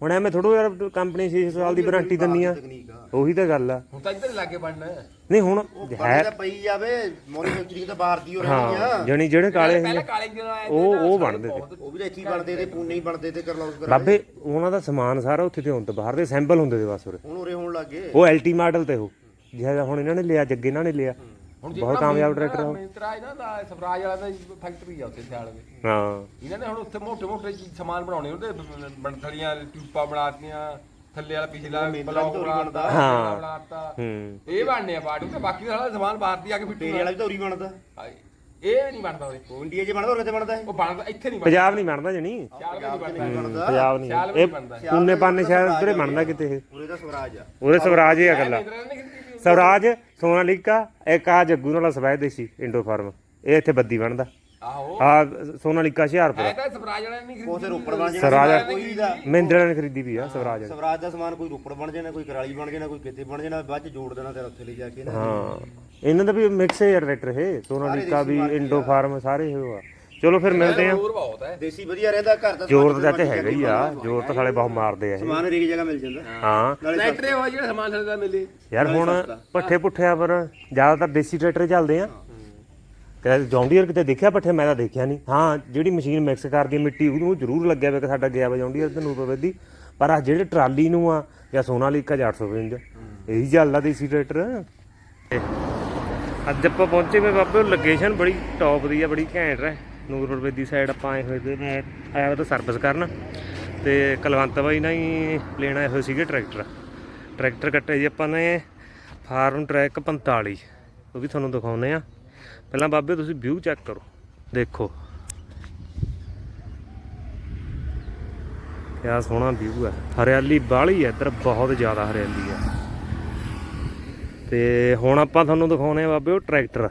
ਹੁਣ ਐਵੇਂ ਥੋੜੋ ਯਾਰ ਕੰਪਨੀ 6 ਸਾਲ ਦੀ ਵਾਰੰਟੀ ਦਿੰਨੀ ਆ ਤਕਨੀਕ ਆ। ਉਹੀ ਤਾਂ ਗੱਲ ਆ। ਹੁਣ ਤਾਂ ਇੱਧਰ ਲਾਗੇ ਬਣਨਾ ਨਹੀਂ ਹੁਣ ਬੰਦੇ ਤਾਂ ਪਈ ਜਾਵੇ ਮੈਨੂਫੈਕਚਰਿੰਗ ਤਾਂ ਬਾਹਰ ਦੀ ਹੋ ਰਹੀ ਆ। ਜਣੀ ਜਿਹੜੇ ਕਾਲੇ ਪਹਿਲਾਂ ਕਾਲੇ ਉਹ ਉਹ ਬਣਦੇ ਤੇ। ਉਹ ਵੀ ਤਾਂ ਇੱਥੇ ਹੀ ਬਣਦੇ ਤੇ ਪੂਨੇ ਹੀ ਬਣਦੇ ਤੇ ਕਰਲੌਸ ਕਰ ਬਾਬੇ ਉਹਨਾਂ ਦਾ ਸਮਾਨ ਸਾਰਾ ਉੱਥੇ ਤੇ ਹੁਣ ਤੋਂ ਬਾਹਰ ਦੇ ਸੈਂਪਲ ਹੁੰਦੇ ਤੇ ਬਸ ਉਰੇ। ਹੁਣ ਉਰੇ ਹੋਣ ਲੱਗ ਗਏ। ਉਹ ਐਲਟੀ ਮਾਡਲ ਤੇ ਉਹ। ਜਿਹੜਾ ਹੁਣ ਇਹਨਾਂ ਨੇ ਲਿਆ ਜੱਗੇ ਇਹਨਾਂ ਨੇ ਲਿਆ। ਹੁਣ ਬਹੁਤ ਕਾਮਯਾਬ ਟਰੈਕਟਰ ਆ ਉਹ। ਮਿੰਤਰਾ ਇਹਨਾਂ ਦਾ ਸਵਰਾਜ ਵਾਲਾ ਦਾ ਫੈਕਟਰੀ ਆ ਉੱਥੇ ਸਿਆਲ ਵਿੱਚ। ਹਾਂ। ਇਹਨਾਂ ਨੇ ਹੁਣ ਉੱਥੇ ਮੋਟੇ ਮੋਟੇ ਸਮਾਨ ਬਣਾਉਣੇ ਉਹਦੇ ਬਣਥਲੀਆਂ ਟਿਊਪਾਂ ਬਣਾਤੀਆਂ ਥੱਲੇ ਵਾਲਾ ਪਿਛਲਾ ਬਲੌਕ ਬਣਾਤਾ ਹਾਂ। ਬਣਾਤਾ ਹੂੰ। ਇਹ ਬਣਨੇ ਆ ਬਾਟੂ ਤੇ ਬਾਕੀ ਦਾ ਸਾਰਾ ਸਮਾਨ ਬਾਹਰ ਦੀ ਆ ਕੇ ਫਿੱਟੂ ਤੇਰੇ ਵਾਲਾ ਵੀ ਤਾਂ ਉਰੀ ਬਣਦਾ ਇਹ ਨਹੀਂ ਬਣਦਾ ਉਰੇ। ਉਹ ਇੰਡੀਆ 'ਚ ਬਣਦਾ ਉਰੇ ਤੇ ਬਣਦਾ ਇਹ? ਉਹ ਬਣਦਾ ਇੱਥੇ ਨਹੀਂ ਬਣਦਾ। ਪੰਜਾਬ ਨਹੀਂ ਬਣਦਾ ਜਣੀ। ਵਿੱਚ ਨਹੀਂ ਬਣਦਾ। ਪੰਜਾਬ ਨਹੀਂ। ਸਿਆਲ ਇਹ ਬਣਦਾ। ਪੁੰਨੇ ਪਾਨੇ ਸ਼ਾਇਦ ਉਧਰੇ ਬਣਦਾ ਕਿਤੇ ਇਹ? ਉਰੇ ਤਾਂ ਸਵਰਾਜ ਆ। ਉਹਦੇ ਸਵਰਾਜ ਹੀ ਆ ਗੱਲਾਂ ਮਿੰਤਰਾ ਨੇ। ਸਵਰਾਜ ਸੋਨਾਲੀਕਾ ਇੱਕ ਆ ਜੱਗੂ ਨਾਲ ਸਵੈ ਦੇਸੀ ਇੰਡੋ ਫਾਰਮ। ਇਹ ਇੱਥੇ ਬੱਦੀ ਬਣਦਾ। ਆਹੋ। ਆ ਸੋਨਾਲੀਕਾ ਹੁਸ਼ਿਆਰਪੁਰ। ਤਾਂ ਸਵਰਾਜ ਵਾਲਾ ਨੇ ਨਹੀਂ ਖਰੀਦੀ। ਉਥੇ ਰੋਪੜ ਬਣ ਸਵਰਾਜ ਜਾਣਾ ਕੋਈ ਦਾ। ਮਹਿੰਦਰਾ ਨੇ ਖਰੀਦੀ ਵੀ ਆ ਸਵਰਾਜ ਵਾਲੀ। ਸਵਰਾਜ ਦਾ ਸਮਾਨ ਕੋਈ ਰੋਪੜ ਬਣ ਜਾਣਾ ਕੋਈ ਕਰਾਲੀ ਬਣ ਜਾਣਾ ਕੋਈ ਕਿਤੇ ਬਣ ਜਾਣਾ ਬਾਅਦ ਚ ਜੋੜ ਦੇਣਾ ਤੇਰਾ ਉੱਥੇ ਲੈ ਜਾ ਕੇ ਨਾ। ਹਾਂ। ਇਹਨਾਂ ਦਾ ਵੀ ਮਿਕਸ ਹੈ ਯਾਰ ਟਰੈਕਟਰ ਇਹ ਸੋਨਾਲੀਕਾ ਵੀ ਇੰਡੋ ਫਾਰਮ ਸਾਰੇ ਇਹ ਆ। ਚਲੋ ਫਿਰ ਮਿਲਦੇ ਆ ਬਹੁਤ ਹੈ। ਦੇਸੀ ਵਧੀਆ ਰਹਿੰਦਾ ਘਰ ਦਾ ਜ਼ੋਰ ਤਾਂ ਚਾਚੇ ਹੈਗਾ ਹੀ ਆ ਜ਼ੋਰ ਤਾਂ ਸਾਲੇ ਬਹੁਤ ਮਾਰਦੇ ਆ ਇਹ। ਸਮਾਨ ਹਰੇਕ ਜਗ੍ਹਾ ਮਿਲ ਜਾਂਦਾ। ਹਾਂ। ਟਰੈਕਟਰ ਹੋਇਆ ਜਿਹੜਾ ਸਮਾਨ ਸਰਦਾ ਮਿਲੇ। ਯਾਰ ਹੁਣ ਪੱਠੇ ਪੁੱਠਿਆ ਪਰ ਜ਼ਿਆਦਾਤਰ ਦੇਸੀ ਟਰੈਕਟਰ ਚੱਲਦੇ ਆ। ਕਦੇ ਜੌਂਡੀਅਰ ਕਿਤੇ ਦੇਖਿਆ ਪੱਠੇ? ਮੈਂ ਤਾਂ ਦੇਖਿਆ ਨਹੀਂ। ਹਾਂ ਜਿਹੜੀ ਮਸ਼ੀਨ ਮਿਕਸ ਕਰਦੀ ਆ ਮਿੱਟੀ ਉਹਨੂੰ ਜ਼ਰੂਰ ਲੱਗਿਆ ਵੇ ਕਿ ਸਾਡਾ ਗਿਆ ਵਾ ਜੌਂਡੀਅਰ ਤੇ ਨੂਰਪਵੈਦੀ ਪਰ ਆ ਜਿਹੜੇ ਟਰਾਲੀ ਨੂੰ ਆ ਜਾਂ ਸੋਨਾਲੀਕਾ ਜਾਂ 855 ਇਹੀ ਚੱਲਦਾ ਦੇਸੀ ਟਰੈਕਟਰ। ਤੇ ਅੱਜ ਆਪਾਂ ਪਹੁੰਚੇ ਵੇ ਬਾਬੇ ਲੋਕੇਸ਼ਨ ਬੜੀ ਟੌਪ ਦੀ ਆ ਬੜੀ ਘੈਂਟ ਹੈ ਨੂਰਪਵੈਦੀ ਸਾਈਡ ਆਪਾਂ ਆਏ ਹੋਏ ਤੇ ਮੈਂ ਆਇਆ ਵਾ ਤਾਂ ਸਰਵਿਸ ਕਰਨ ਤੇ ਕਲਵੰਤ ਬਾਈ ਨਾਲ ਹੀ ਲੈਣ ਆਏ ਹੋਏ ਸੀਗੇ ਟਰੈਕਟਰ ਟਰੈਕਟਰ ਕੱਟੇ ਜੀ ਆਪਾਂ ਨੇ ਫਾਰਮ ਟਰੈਕ 45 ਉਹ ਵੀ ਤੁਹਾਨੂੰ ਦਿਖਾਉਨੇ ਆ ਪਹਿਲਾਂ ਬਾਬੇ ਤੁਸੀਂ ਵਿਊ ਚੈੱਕ ਕਰੋ, ਦੇਖੋ। ਕਿਆ ਸੋਹਣਾ ਵਿਊ ਹੈ। ਹਰਿਆਲੀ ਬਾਹਲੀ ਹੈ, ਇੱਧਰ ਬਹੁਤ ਜ਼ਿਆਦਾ ਹਰਿਆਲੀ ਹੈ। ਤੇ ਹੁਣ ਆਪਾਂ ਤੁਹਾਨੂੰ ਦਿਖਾਉਨੇ ਆ ਬਾਬੇ ਉਹ ਟਰੈਕਟਰ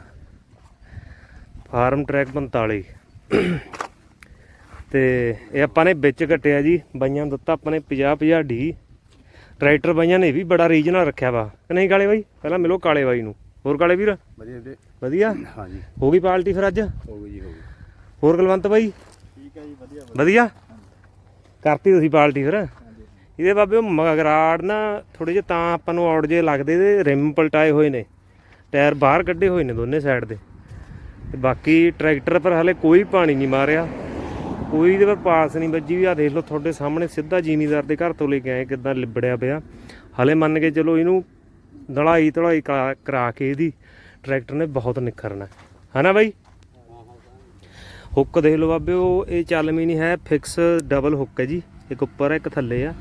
ਫਾਰਮ ਟਰੈਕ 45 ਤੇ ਇਹ ਆਪਾਂ ਨੇ ਵਿੱਚ ਕੱਟਿਆ ਜੀ ਬਾਈਆਂ ਨੂੰ ਦਿੱਤਾ ਆਪਾਂ ਨੇ 50 50 ਡੀ। ਟਰੈਕਟਰ ਬਾਈਆਂ ਨੇ ਵੀ ਬੜਾ ਰੀਜਨਲ ਰੱਖਿਆ ਵਾ। ਕਿ ਨਹੀਂ ਕਾਲੇ ਬਾਈ? ਪਹਿਲਾਂ ਮਿਲੋ ਕਾਲੇ ਬਾਈ ਨੂੰ। ਹੋਰ ਕਾਲੇ ਵੀਰ? ਵਧੀਆ ਵੀਰੇ ਵਧੀਆ? ਹਾਂਜੀ। ਹੋ ਗਈ ਪਾਰਟੀ ਫਿਰ ਅੱਜ? ਹੋ ਗਈ ਜੀ ਹੋ ਗਈ। ਹੋਰ ਕੁਲਵੰਤ ਬਾਈ? ਠੀਕ ਹੈ ਜੀ ਵਧੀਆ ਵਧੀਆ। ਕਰਤੀ ਤੁਸੀਂ ਪਾਰਟੀ ਫਿਰ? ਇਹਦੇ ਬਾਬੇ ਉਹ ਮਗਰਾੜ ਨਾ ਥੋੜੇ ਜਿਹਾ ਤਾਂ ਆਪਾਂ ਨੂੰ ਆਉਟ ਜੇ ਲੱਗਦੇ ਤੇ ਰਿਮ ਪਲਟਾਏ ਹੋਏ ਨੇ। ਟਾਇਰ ਬਾਹਰ ਕੱਢੇ ਹੋਏ ਨੇ ਦੋਨੇ ਸਾਈਡ ਦੇ। ਤੇ ਬਾਕੀ ਟਰੈਕਟਰ ਪਰ ਹਲੇ ਕੋਈ ਪਾਣੀ ਨਹੀਂ ਮਾਰਿਆ। ਕੋਈ ਇਹਦੇ ਪਰ ਪਾਸ ਨਹੀਂ ਵੱਜੀ ਵੀ। ਆ ਦੇਖ ਲਓ ਤੁਹਾਡੇ ਸਾਹਮਣੇ ਸਿੱਧਾ ਜ਼ਿਮੀਦਾਰ ਦੇ ਘਰ ਤੋਂ ਲੈ ਕੇ ਆਏ, ਕਿਦਾਂ ਲਿਬੜਿਆ ਪਿਆ। ਹਲੇ ਮੰਨ ਕੇ ਚਲੋ ਇਹਨੂੰ ਦੜਾਈ ਧੜਾਈ ਕਰਾ ਕਰਾ ਕੇ ਇਹਦੀ ਟਰੈਕਟਰ ਨੇ ਬਹੁਤ ਨਿਖਰਨਾ। ਹਨਾ ਬਾਈ? ਹੁੱਕ ਦੇਖ ਲਓ ਬਾਬੇ ਉਹ ਇਹ ਚੱਲਮੀ ਨਹੀਂ ਹੈ। ਫਿਕਸ ਡਬਲ ਹੁੱਕ ਹੈ ਜੀ। ਇੱਕ ਉੱਪਰ ਹੈ, ਇੱਕ ਥੱਲੇ ਆ।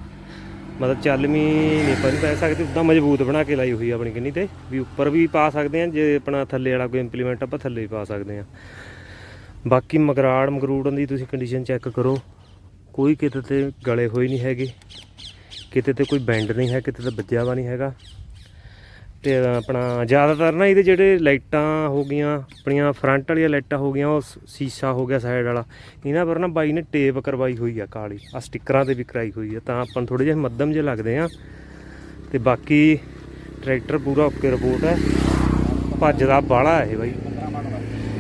ਮਤਲਬ ਚੱਲਮੀ ਨਹੀਂ ਆਪਾਂ ਨਹੀਂ ਪੈ ਸਕਦੀ, ਉਦਾਂ ਮਜ਼ਬੂਤ ਬਣਾ ਕੇ ਲਾਈ ਹੋਈ ਆ ਆਪਣੀ ਕਿੰਨੀ ਤੇ, ਵੀ ਉੱਪਰ ਵੀ ਪਾ ਸਕਦੇ ਆ, ਜੇ ਆਪਣਾ ਥੱਲੇ ਵਾਲਾ ਕੋਈ ਇੰਪਲੀਮੈਂਟ ਆਪਾਂ ਥੱਲੇ ਵੀ ਪਾ ਸਕਦੇ ਆ। ਬਾਕੀ ਮਗਰਾੜ ਮਗਰੂੜਨ ਦੀ ਤੁਸੀਂ ਕੰਡੀਸ਼ਨ ਚੈੱਕ ਕਰੋ, ਕੋਈ ਕਿਤੇ ਤੇ ਗਲੇ ਹੋਏ ਨਹੀਂ ਹੈਗੇ, ਕਿਤੇ ਤੇ ਕੋਈ ਬੈਂਡ ਨਹੀਂ ਹੈ, ਕਿਤੇ ਤੇ ਵੱਜਿਆ ਵਾ ਨਹੀਂ ਹੈਗਾ। ਤੇ ਆਪਣਾ ਜ਼ਿਆਦਾਤਰ ਨਾ ਇਹਦੇ ਜਿਹੜੇ ਲਾਈਟਾਂ ਹੋ ਗਈਆਂ, ਆਪਣੀਆਂ ਫਰੰਟ ਵਾਲੀਆਂ ਲਾਈਟਾਂ ਹੋ ਗਈਆਂ, ਉਹ ਸ਼ੀਸ਼ਾ ਹੋ ਗਿਆ ਸਾਈਡ ਵਾਲਾ, ਇਹਨਾਂ ਪਰ ਨਾ ਬਾਈ ਨੇ ਟੇਪ ਕਰਵਾਈ ਹੋਈ ਆ ਕਾਲੀ ਆ ਸਟਿੱਕਰਾਂ ਤੇ ਵੀ ਕਰਾਈ ਹੋਈ ਆ, ਤਾਂ ਆਪਾਂ ਨੂੰ ਥੋੜੇ ਜਿਹੇ ਮੱਧਮ ਜਿਹੇ ਲੱਗਦੇ ਆ। ਤੇ ਬਾਕੀ ਟਰੈਕਟਰ ਪੂਰਾ ਓਕੇ ਰਿਪੋਰਟ ਹੈ ਭੱਜਦਾ ਬਾਹਲਾ ਹੈ ਬਾਈ।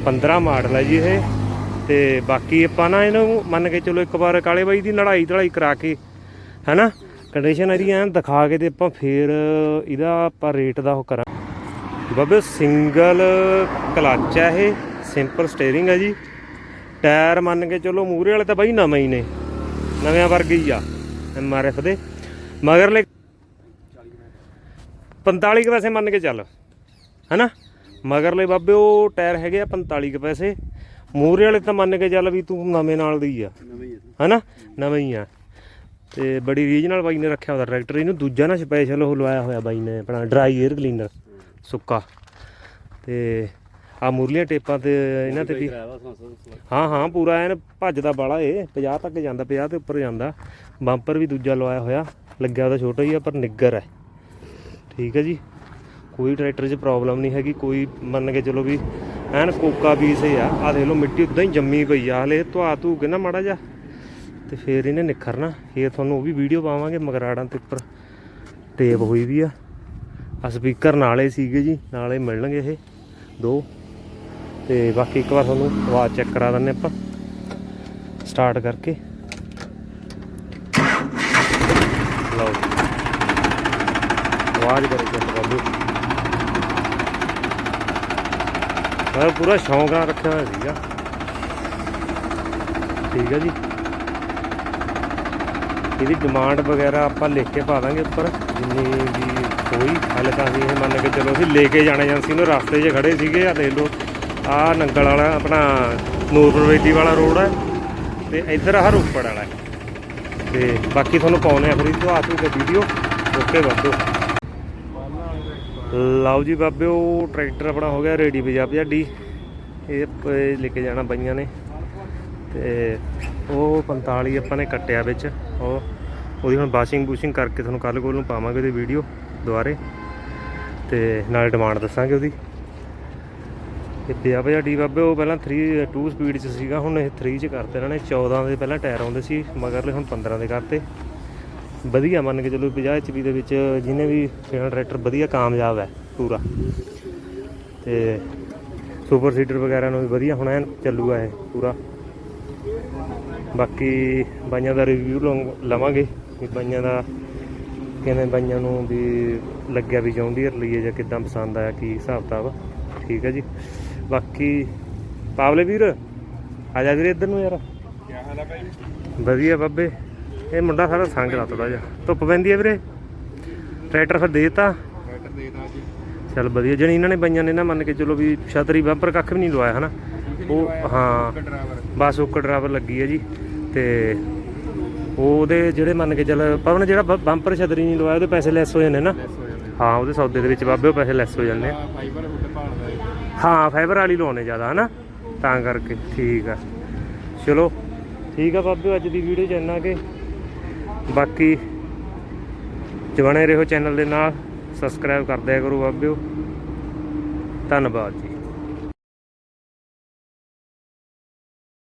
15 ਮਾਡਲ ਹੈ ਜੀ ਇਹ। ਤੇ ਬਾਕੀ ਆਪਾਂ ਨਾ ਇਹਨੂੰ ਮੰਨ ਕੇ ਚਲੋ ਇੱਕ ਵਾਰ ਕਾਲੇ ਬਾਈ ਦੀ ਲੜਾਈ ਧੜਾਈ ਕਰਾ ਕੇ, ਹੈਨਾ? ਕੰਡੀਸ਼ਨ ਇਹਦੀ ਐਨ ਦਿਖਾ ਕੇ ਤੇ ਆਪਾਂ ਫੇਰ ਇਹਦਾ ਆਪਾਂ ਰੇਟ ਦਾ ਉਹ ਕਰਾਂ ਬਾਬੇ ਸਿੰਗਲ ਕਲੱਚ ਹੈ ਇਹ ਸਿੰਪਲ ਸਟੀਅਰਿੰਗ ਹੈ ਜੀ। ਟਾਇਰ ਮੰਨ ਕੇ ਚਲੋ ਮੂਹਰੇ ਵਾਲੇ ਤਾਂ ਬਾਈ ਨਵੇਂ ਹੀ ਨੇ। ਨਵਿਆਂ ਵਰਗੇ ਹੀ ਆ ਐਮਆਰਐਫ ਦੇ। ਮਗਰਲੇ 45 ਕੁ ਪੈਸੇ ਮੰਨ ਕੇ ਚੱਲ ਹੈਨਾ? ਮਗਰਲੇ ਬਾਬੇ ਉਹ ਟਾਇਰ ਹੈਗੇ ਆ 45 ਕੁ ਪੈਸੇ। ਮੂਹਰੇ ਵਾਲੇ ਤਾਂ ਮੰਨ ਕੇ ਚੱਲ ਵੀ ਤੂੰ ਨਵੇਂ ਨਾਲ ਦੀ ਆ। ਹਨਾ? ਨਵਾਂ ਹੀ ਆ। ਤੇ ਬੜੀ ਰੀਜਨਲ ਬਾਈ ਨੇ ਰੱਖਿਆ ਉਹਦਾ ਟਰੈਕਟਰ ਇਹਨੂੰ ਦੂਜਾ ਨਾ ਸਪੈਸ਼ਲ ਉਹ ਲਵਾਇਆ ਹੋਇਆ ਬਾਈ ਨੇ, ਆਪਣਾ ਡਰਾਈ 에ਅਰ ਕਲੀਨਰ ਸੁੱਕਾ। ਤੇ ਆ ਮੁਰਲੀਆਂ ਟੇਪਾਂ ਤੇ ਇਹਨਾਂ ਤੇ ਵੀ ਹਾਂ ਹਾਂ, ਪੂਰਾ ਐਨ ਭੱਜਦਾ ਬਾਲਾ ਏ 50 ਤੱਕ ਜਾਂਦਾ 50 ਤੇ ਉੱਪਰ ਜਾਂਦਾ। ਬੰਪਰ ਵੀ ਦੂਜਾ ਲਵਾਇਆ ਹੋਇਆ, ਲੱਗਿਆ ਉਹਦਾ ਛੋਟਾ ਹੀ ਆ ਪਰ ਨਿੱਗਰ ਹੈ। ਠੀਕ ਹੈ ਜੀ। ਕੋਈ ਟਰੈਕਟਰ 'ਚ ਪ੍ਰੋਬਲਮ ਨਹੀਂ ਹੈਗੀ, ਕੋਈ ਮੰਨ ਕੇ ਚਲੋ ਵੀ ਐਨ ਕੋਕਾ ਪੀਸ ਹੀ ਆ। ਆ ਦੇਖ ਲਓ, ਮਿੱਟੀ ਉਦਾਂ ਹੀ ਜੰਮੀ ਪਈ ਆ, ਹਲੇ ਧਵਾ ਧੂ ਕੇ ਨਾ ਮਾੜਾ ਜਾ ਤੇ ਫੇਰ ਇਹਨੇ ਨਿਖਰਨਾ, ਫੇਰ ਤੁਹਾਨੂੰ ਉਹ ਵੀ ਵੀਡੀਓ ਪਾਵਾਂਗੇ, ਮਗਰਾੜਾਂ ਤੇ ਉੱਪਰ ਟੇਪ ਹੋਈ ਵੀ ਆ। ਆ ਸਪੀਕਰ ਨਾਲੇ ਸੀਗੇ ਜੀ, ਨਾਲੇ ਮਿਲਣਗੇ ਇਹ ਦੋ। ਤੇ ਬਾਕੀ ਇੱਕ ਵਾਰ ਤੁਹਾਨੂੰ ਆਵਾਜ਼ ਚੈੱਕ ਕਰਾ ਦਿੰਨੇ ਆਪਾਂ ਸਟਾਰਟ ਕਰਕੇ। ਲਓ ਆਵਾਜ਼ ਕਰੇ ਚੈੱਕ ਕਰ ਲਓ ਮੈਂ ਪੂਰਾ ਸ਼ੌਂਕ ਨਾਲ ਰੱਖਿਆ ਹੋਇਆ ਸੀਗਾ। ਠੀਕ ਹੈ ਜੀ। ਇਹਦੀ ਡਿਮਾਂਡ ਵਗੈਰਾ ਆਪਾਂ ਲਿਖ ਕੇ ਪਾ ਦਾਂਗੇ ਉੱਪਰ। ਜਿੰਨੀ ਵੀ ਕੋਈ ਹਾਲੇ ਤਾਂ ਅਸੀਂ ਇਹ ਮੰਨ ਕੇ ਚਲੋ ਅਸੀਂ ਲੈ ਕੇ ਜਾਣਾ ਏਜੰਸੀ ਨੂੰ ਰਸਤੇ 'ਚ ਖੜੇ ਸੀਗੇ ਆ ਦੇਖ ਲਓ। ਆ ਨੰਗਲ ਵਾਲਾ ਆਪਣਾ ਨੂਰਪੁਰ ਵੇਦੀ ਵਾਲਾ ਰੋਡ ਹੈ ਤੇ ਇੱਧਰ ਆ ਰੋਪੜ ਵਾਲਾ। ਹੈ ਤੇ ਬਾਕੀ ਤੁਹਾਨੂੰ ਪਾਉਨੇ ਆ ਫਿਰ ਇਹ ਤੋਂ ਧੂ ਕੇ ਵੀਡੀਓ ਓਕੇ ਬਾਬਿਓ ਲਓ ਜੀ ਬਾਬਿਓ, ਟਰੈਕਟਰ ਆਪਣਾ ਹੋ ਗਿਆ ਰੈਡੀ ਪੰਜਾਹ ਪੰਜਾਡੀ ਇਹ ਲੈ ਕੇ ਜਾਣਾ ਬਾਈਆਂ ਨੇ। ਤੇ ਉਹ 45 ਆਪਾਂ ਨੇ ਕੱਟਿਆ ਵਿੱਚ। ਉਹ, ਉਹਦੀ ਹੁਣ ਵਾਸ਼ਿੰਗ ਬੂਸ਼ਿੰਗ ਕਰਕੇ ਤੁਹਾਨੂੰ ਕੱਲ ਕੋਲ ਨੂੰ ਪਾਵਾਂਗੇ ਉਹਦੀ ਵੀਡੀਓ ਦੁਬਾਰੇ। ਤੇ ਨਾਲ ਡਿਮਾਂਡ ਦੱਸਾਂਗੇ ਉਹਦੀ। ਇਹ ਪਿਆ ਪਿਆ ਡੀ ਬਾਬੇ, ਉਹ ਪਹਿਲਾਂ 3 2 ਸਪੀਡ ਚ ਸੀਗਾ, ਹੁਣ ਇਹ 3 ਚ ਕਰਤੇ ਇਹਨਾਂ ਨੇ। 14 ਦੇ ਪਹਿਲਾਂ ਟਾਇਰ ਆਉਂਦੇ ਸੀ, ਮਗਰਲੇ ਹੁਣ 15 ਦੇ ਕਰਤੇ। ਵਧੀਆ ਮੰਨ ਕੇ ਚਲੋ 50 ਐਚਪੀ ਦੇ ਵਿੱਚ ਜਿਹਨੇ ਵੀ ਫੇਰ ਟਰੈਕਟਰ ਵਧੀਆ ਕਾਮਯਾਬ ਹੈ ਪੂਰਾ। ਤੇ ਸੁਪਰ ਸੀਡਰ ਵਗੈਰਾ ਨੂੰ ਵੀ ਵਧੀਆ ਹੁਣ ਐਨ ਚੱਲੂਗਾ ਇਹ ਪੂਰਾ। ਬਾਕੀ ਬਾਈਆਂ ਦਾ ਰਿਵਿਊ ਲਵਾਂਗੇ ਵੀ ਬਾਈਆਂ ਦਾ ਕਿਵੇਂ ਬਾਈਆਂ ਨੂੰ ਵੀ ਲੱਗਿਆ ਵੀ ਜੌਂਡੀਅਰ ਲਈਏ ਜਾਂ ਕਿਦਾਂ ਪਸੰਦ ਆਇਆ ਕੀ ਹਿਸਾਬ ਕਿਤਾਬ ਠੀਕ ਹੈ ਜੀ। ਬਾਕੀ ਪਾਵਲੇ ਵੀਰ ਆ ਜਾ ਵੀਰੇ ਇੱਧਰ ਨੂੰ ਯਾਰ। ਕੀ ਹਾਲ ਆ ਭਾਈ ਵਧੀਆ ਬਾਬੇ। ਇਹ ਮੁੰਡਾ ਸਾਰਾ ਸੰਗ ਲਾ ਥੋੜਾ ਜਿਹਾ। ਧੁੱਪ ਪੈਂਦੀ ਹੈ ਵੀਰੇ। ਟਰੈਕਟਰ ਫਿਰ ਦੇਤਾ। ਬੈਟਰ ਦੇਦਾ ਅੱਜ ਚੱਲ ਵਧੀਆ। ਜਣੀ ਇਹਨਾਂ ਨੇ ਬਾਈਆਂ ਨੇ ਨਾ ਮੰਨ ਕੇ ਚਲੋ ਵੀ ਛਤਰੀ ਬੰਪਰ ਕੱਖ ਵੀ ਨਹੀਂ ਲਵਾਇਆ ਹਨਾ। ਉਹ ਹਾਂ। ਬਸ ਉੱਕਰ ਡਰਾਈਵਰ ਲੱਗੀ ਹੈ ਜੀ ਤੇ ਉਹਦੇ ਜਿਹੜੇ ਮੰਨ ਕੇ ਚੱਲ ਪਵਨ ਜਿਹੜਾ ਬੰਪਰ ਛਤਰੀ ਨਹੀਂ ਲਵਾਇਆ ਉਹਦੇ ਪੈਸੇ ਲੈਸ ਹੋ ਜਾਂਦੇ ਨਾ। ਹੋ ਹਾਂ ਉਹਦੇ ਸੌਦੇ ਦੇ ਵਿੱਚ ਬਾਬੇ ਉਹ ਪੈਸੇ ਲੈਸ ਹੋ ਜਾਂਦੇ ਆ। ਹੈ ਹਾਂ ਫਾਈਬਰ ਵਾਲੀ ਲਾਉਣੇ ਜ਼ਿਆਦਾ ਹਨਾ? ਤਾਂ ਕਰਕੇ ਠੀਕ ਆ। ਚਲੋ ਠੀਕ ਆ ਬਾਬੇ ਅੱਜ ਦੀ ਵੀਡੀਓ ਇੰਨਾ ਕਿ। ਬਾਕੀ ਜਵਣੇ ਰਹੋ ਚੈਨਲ ਦੇ ਨਾਲ ਸਬਸਕ੍ਰਾਈਬ ਕਰ ਦਿਆ ਕਰੋ ਬਾਬਿਓ। ਧੰਨਵਾਦ ਜੀ।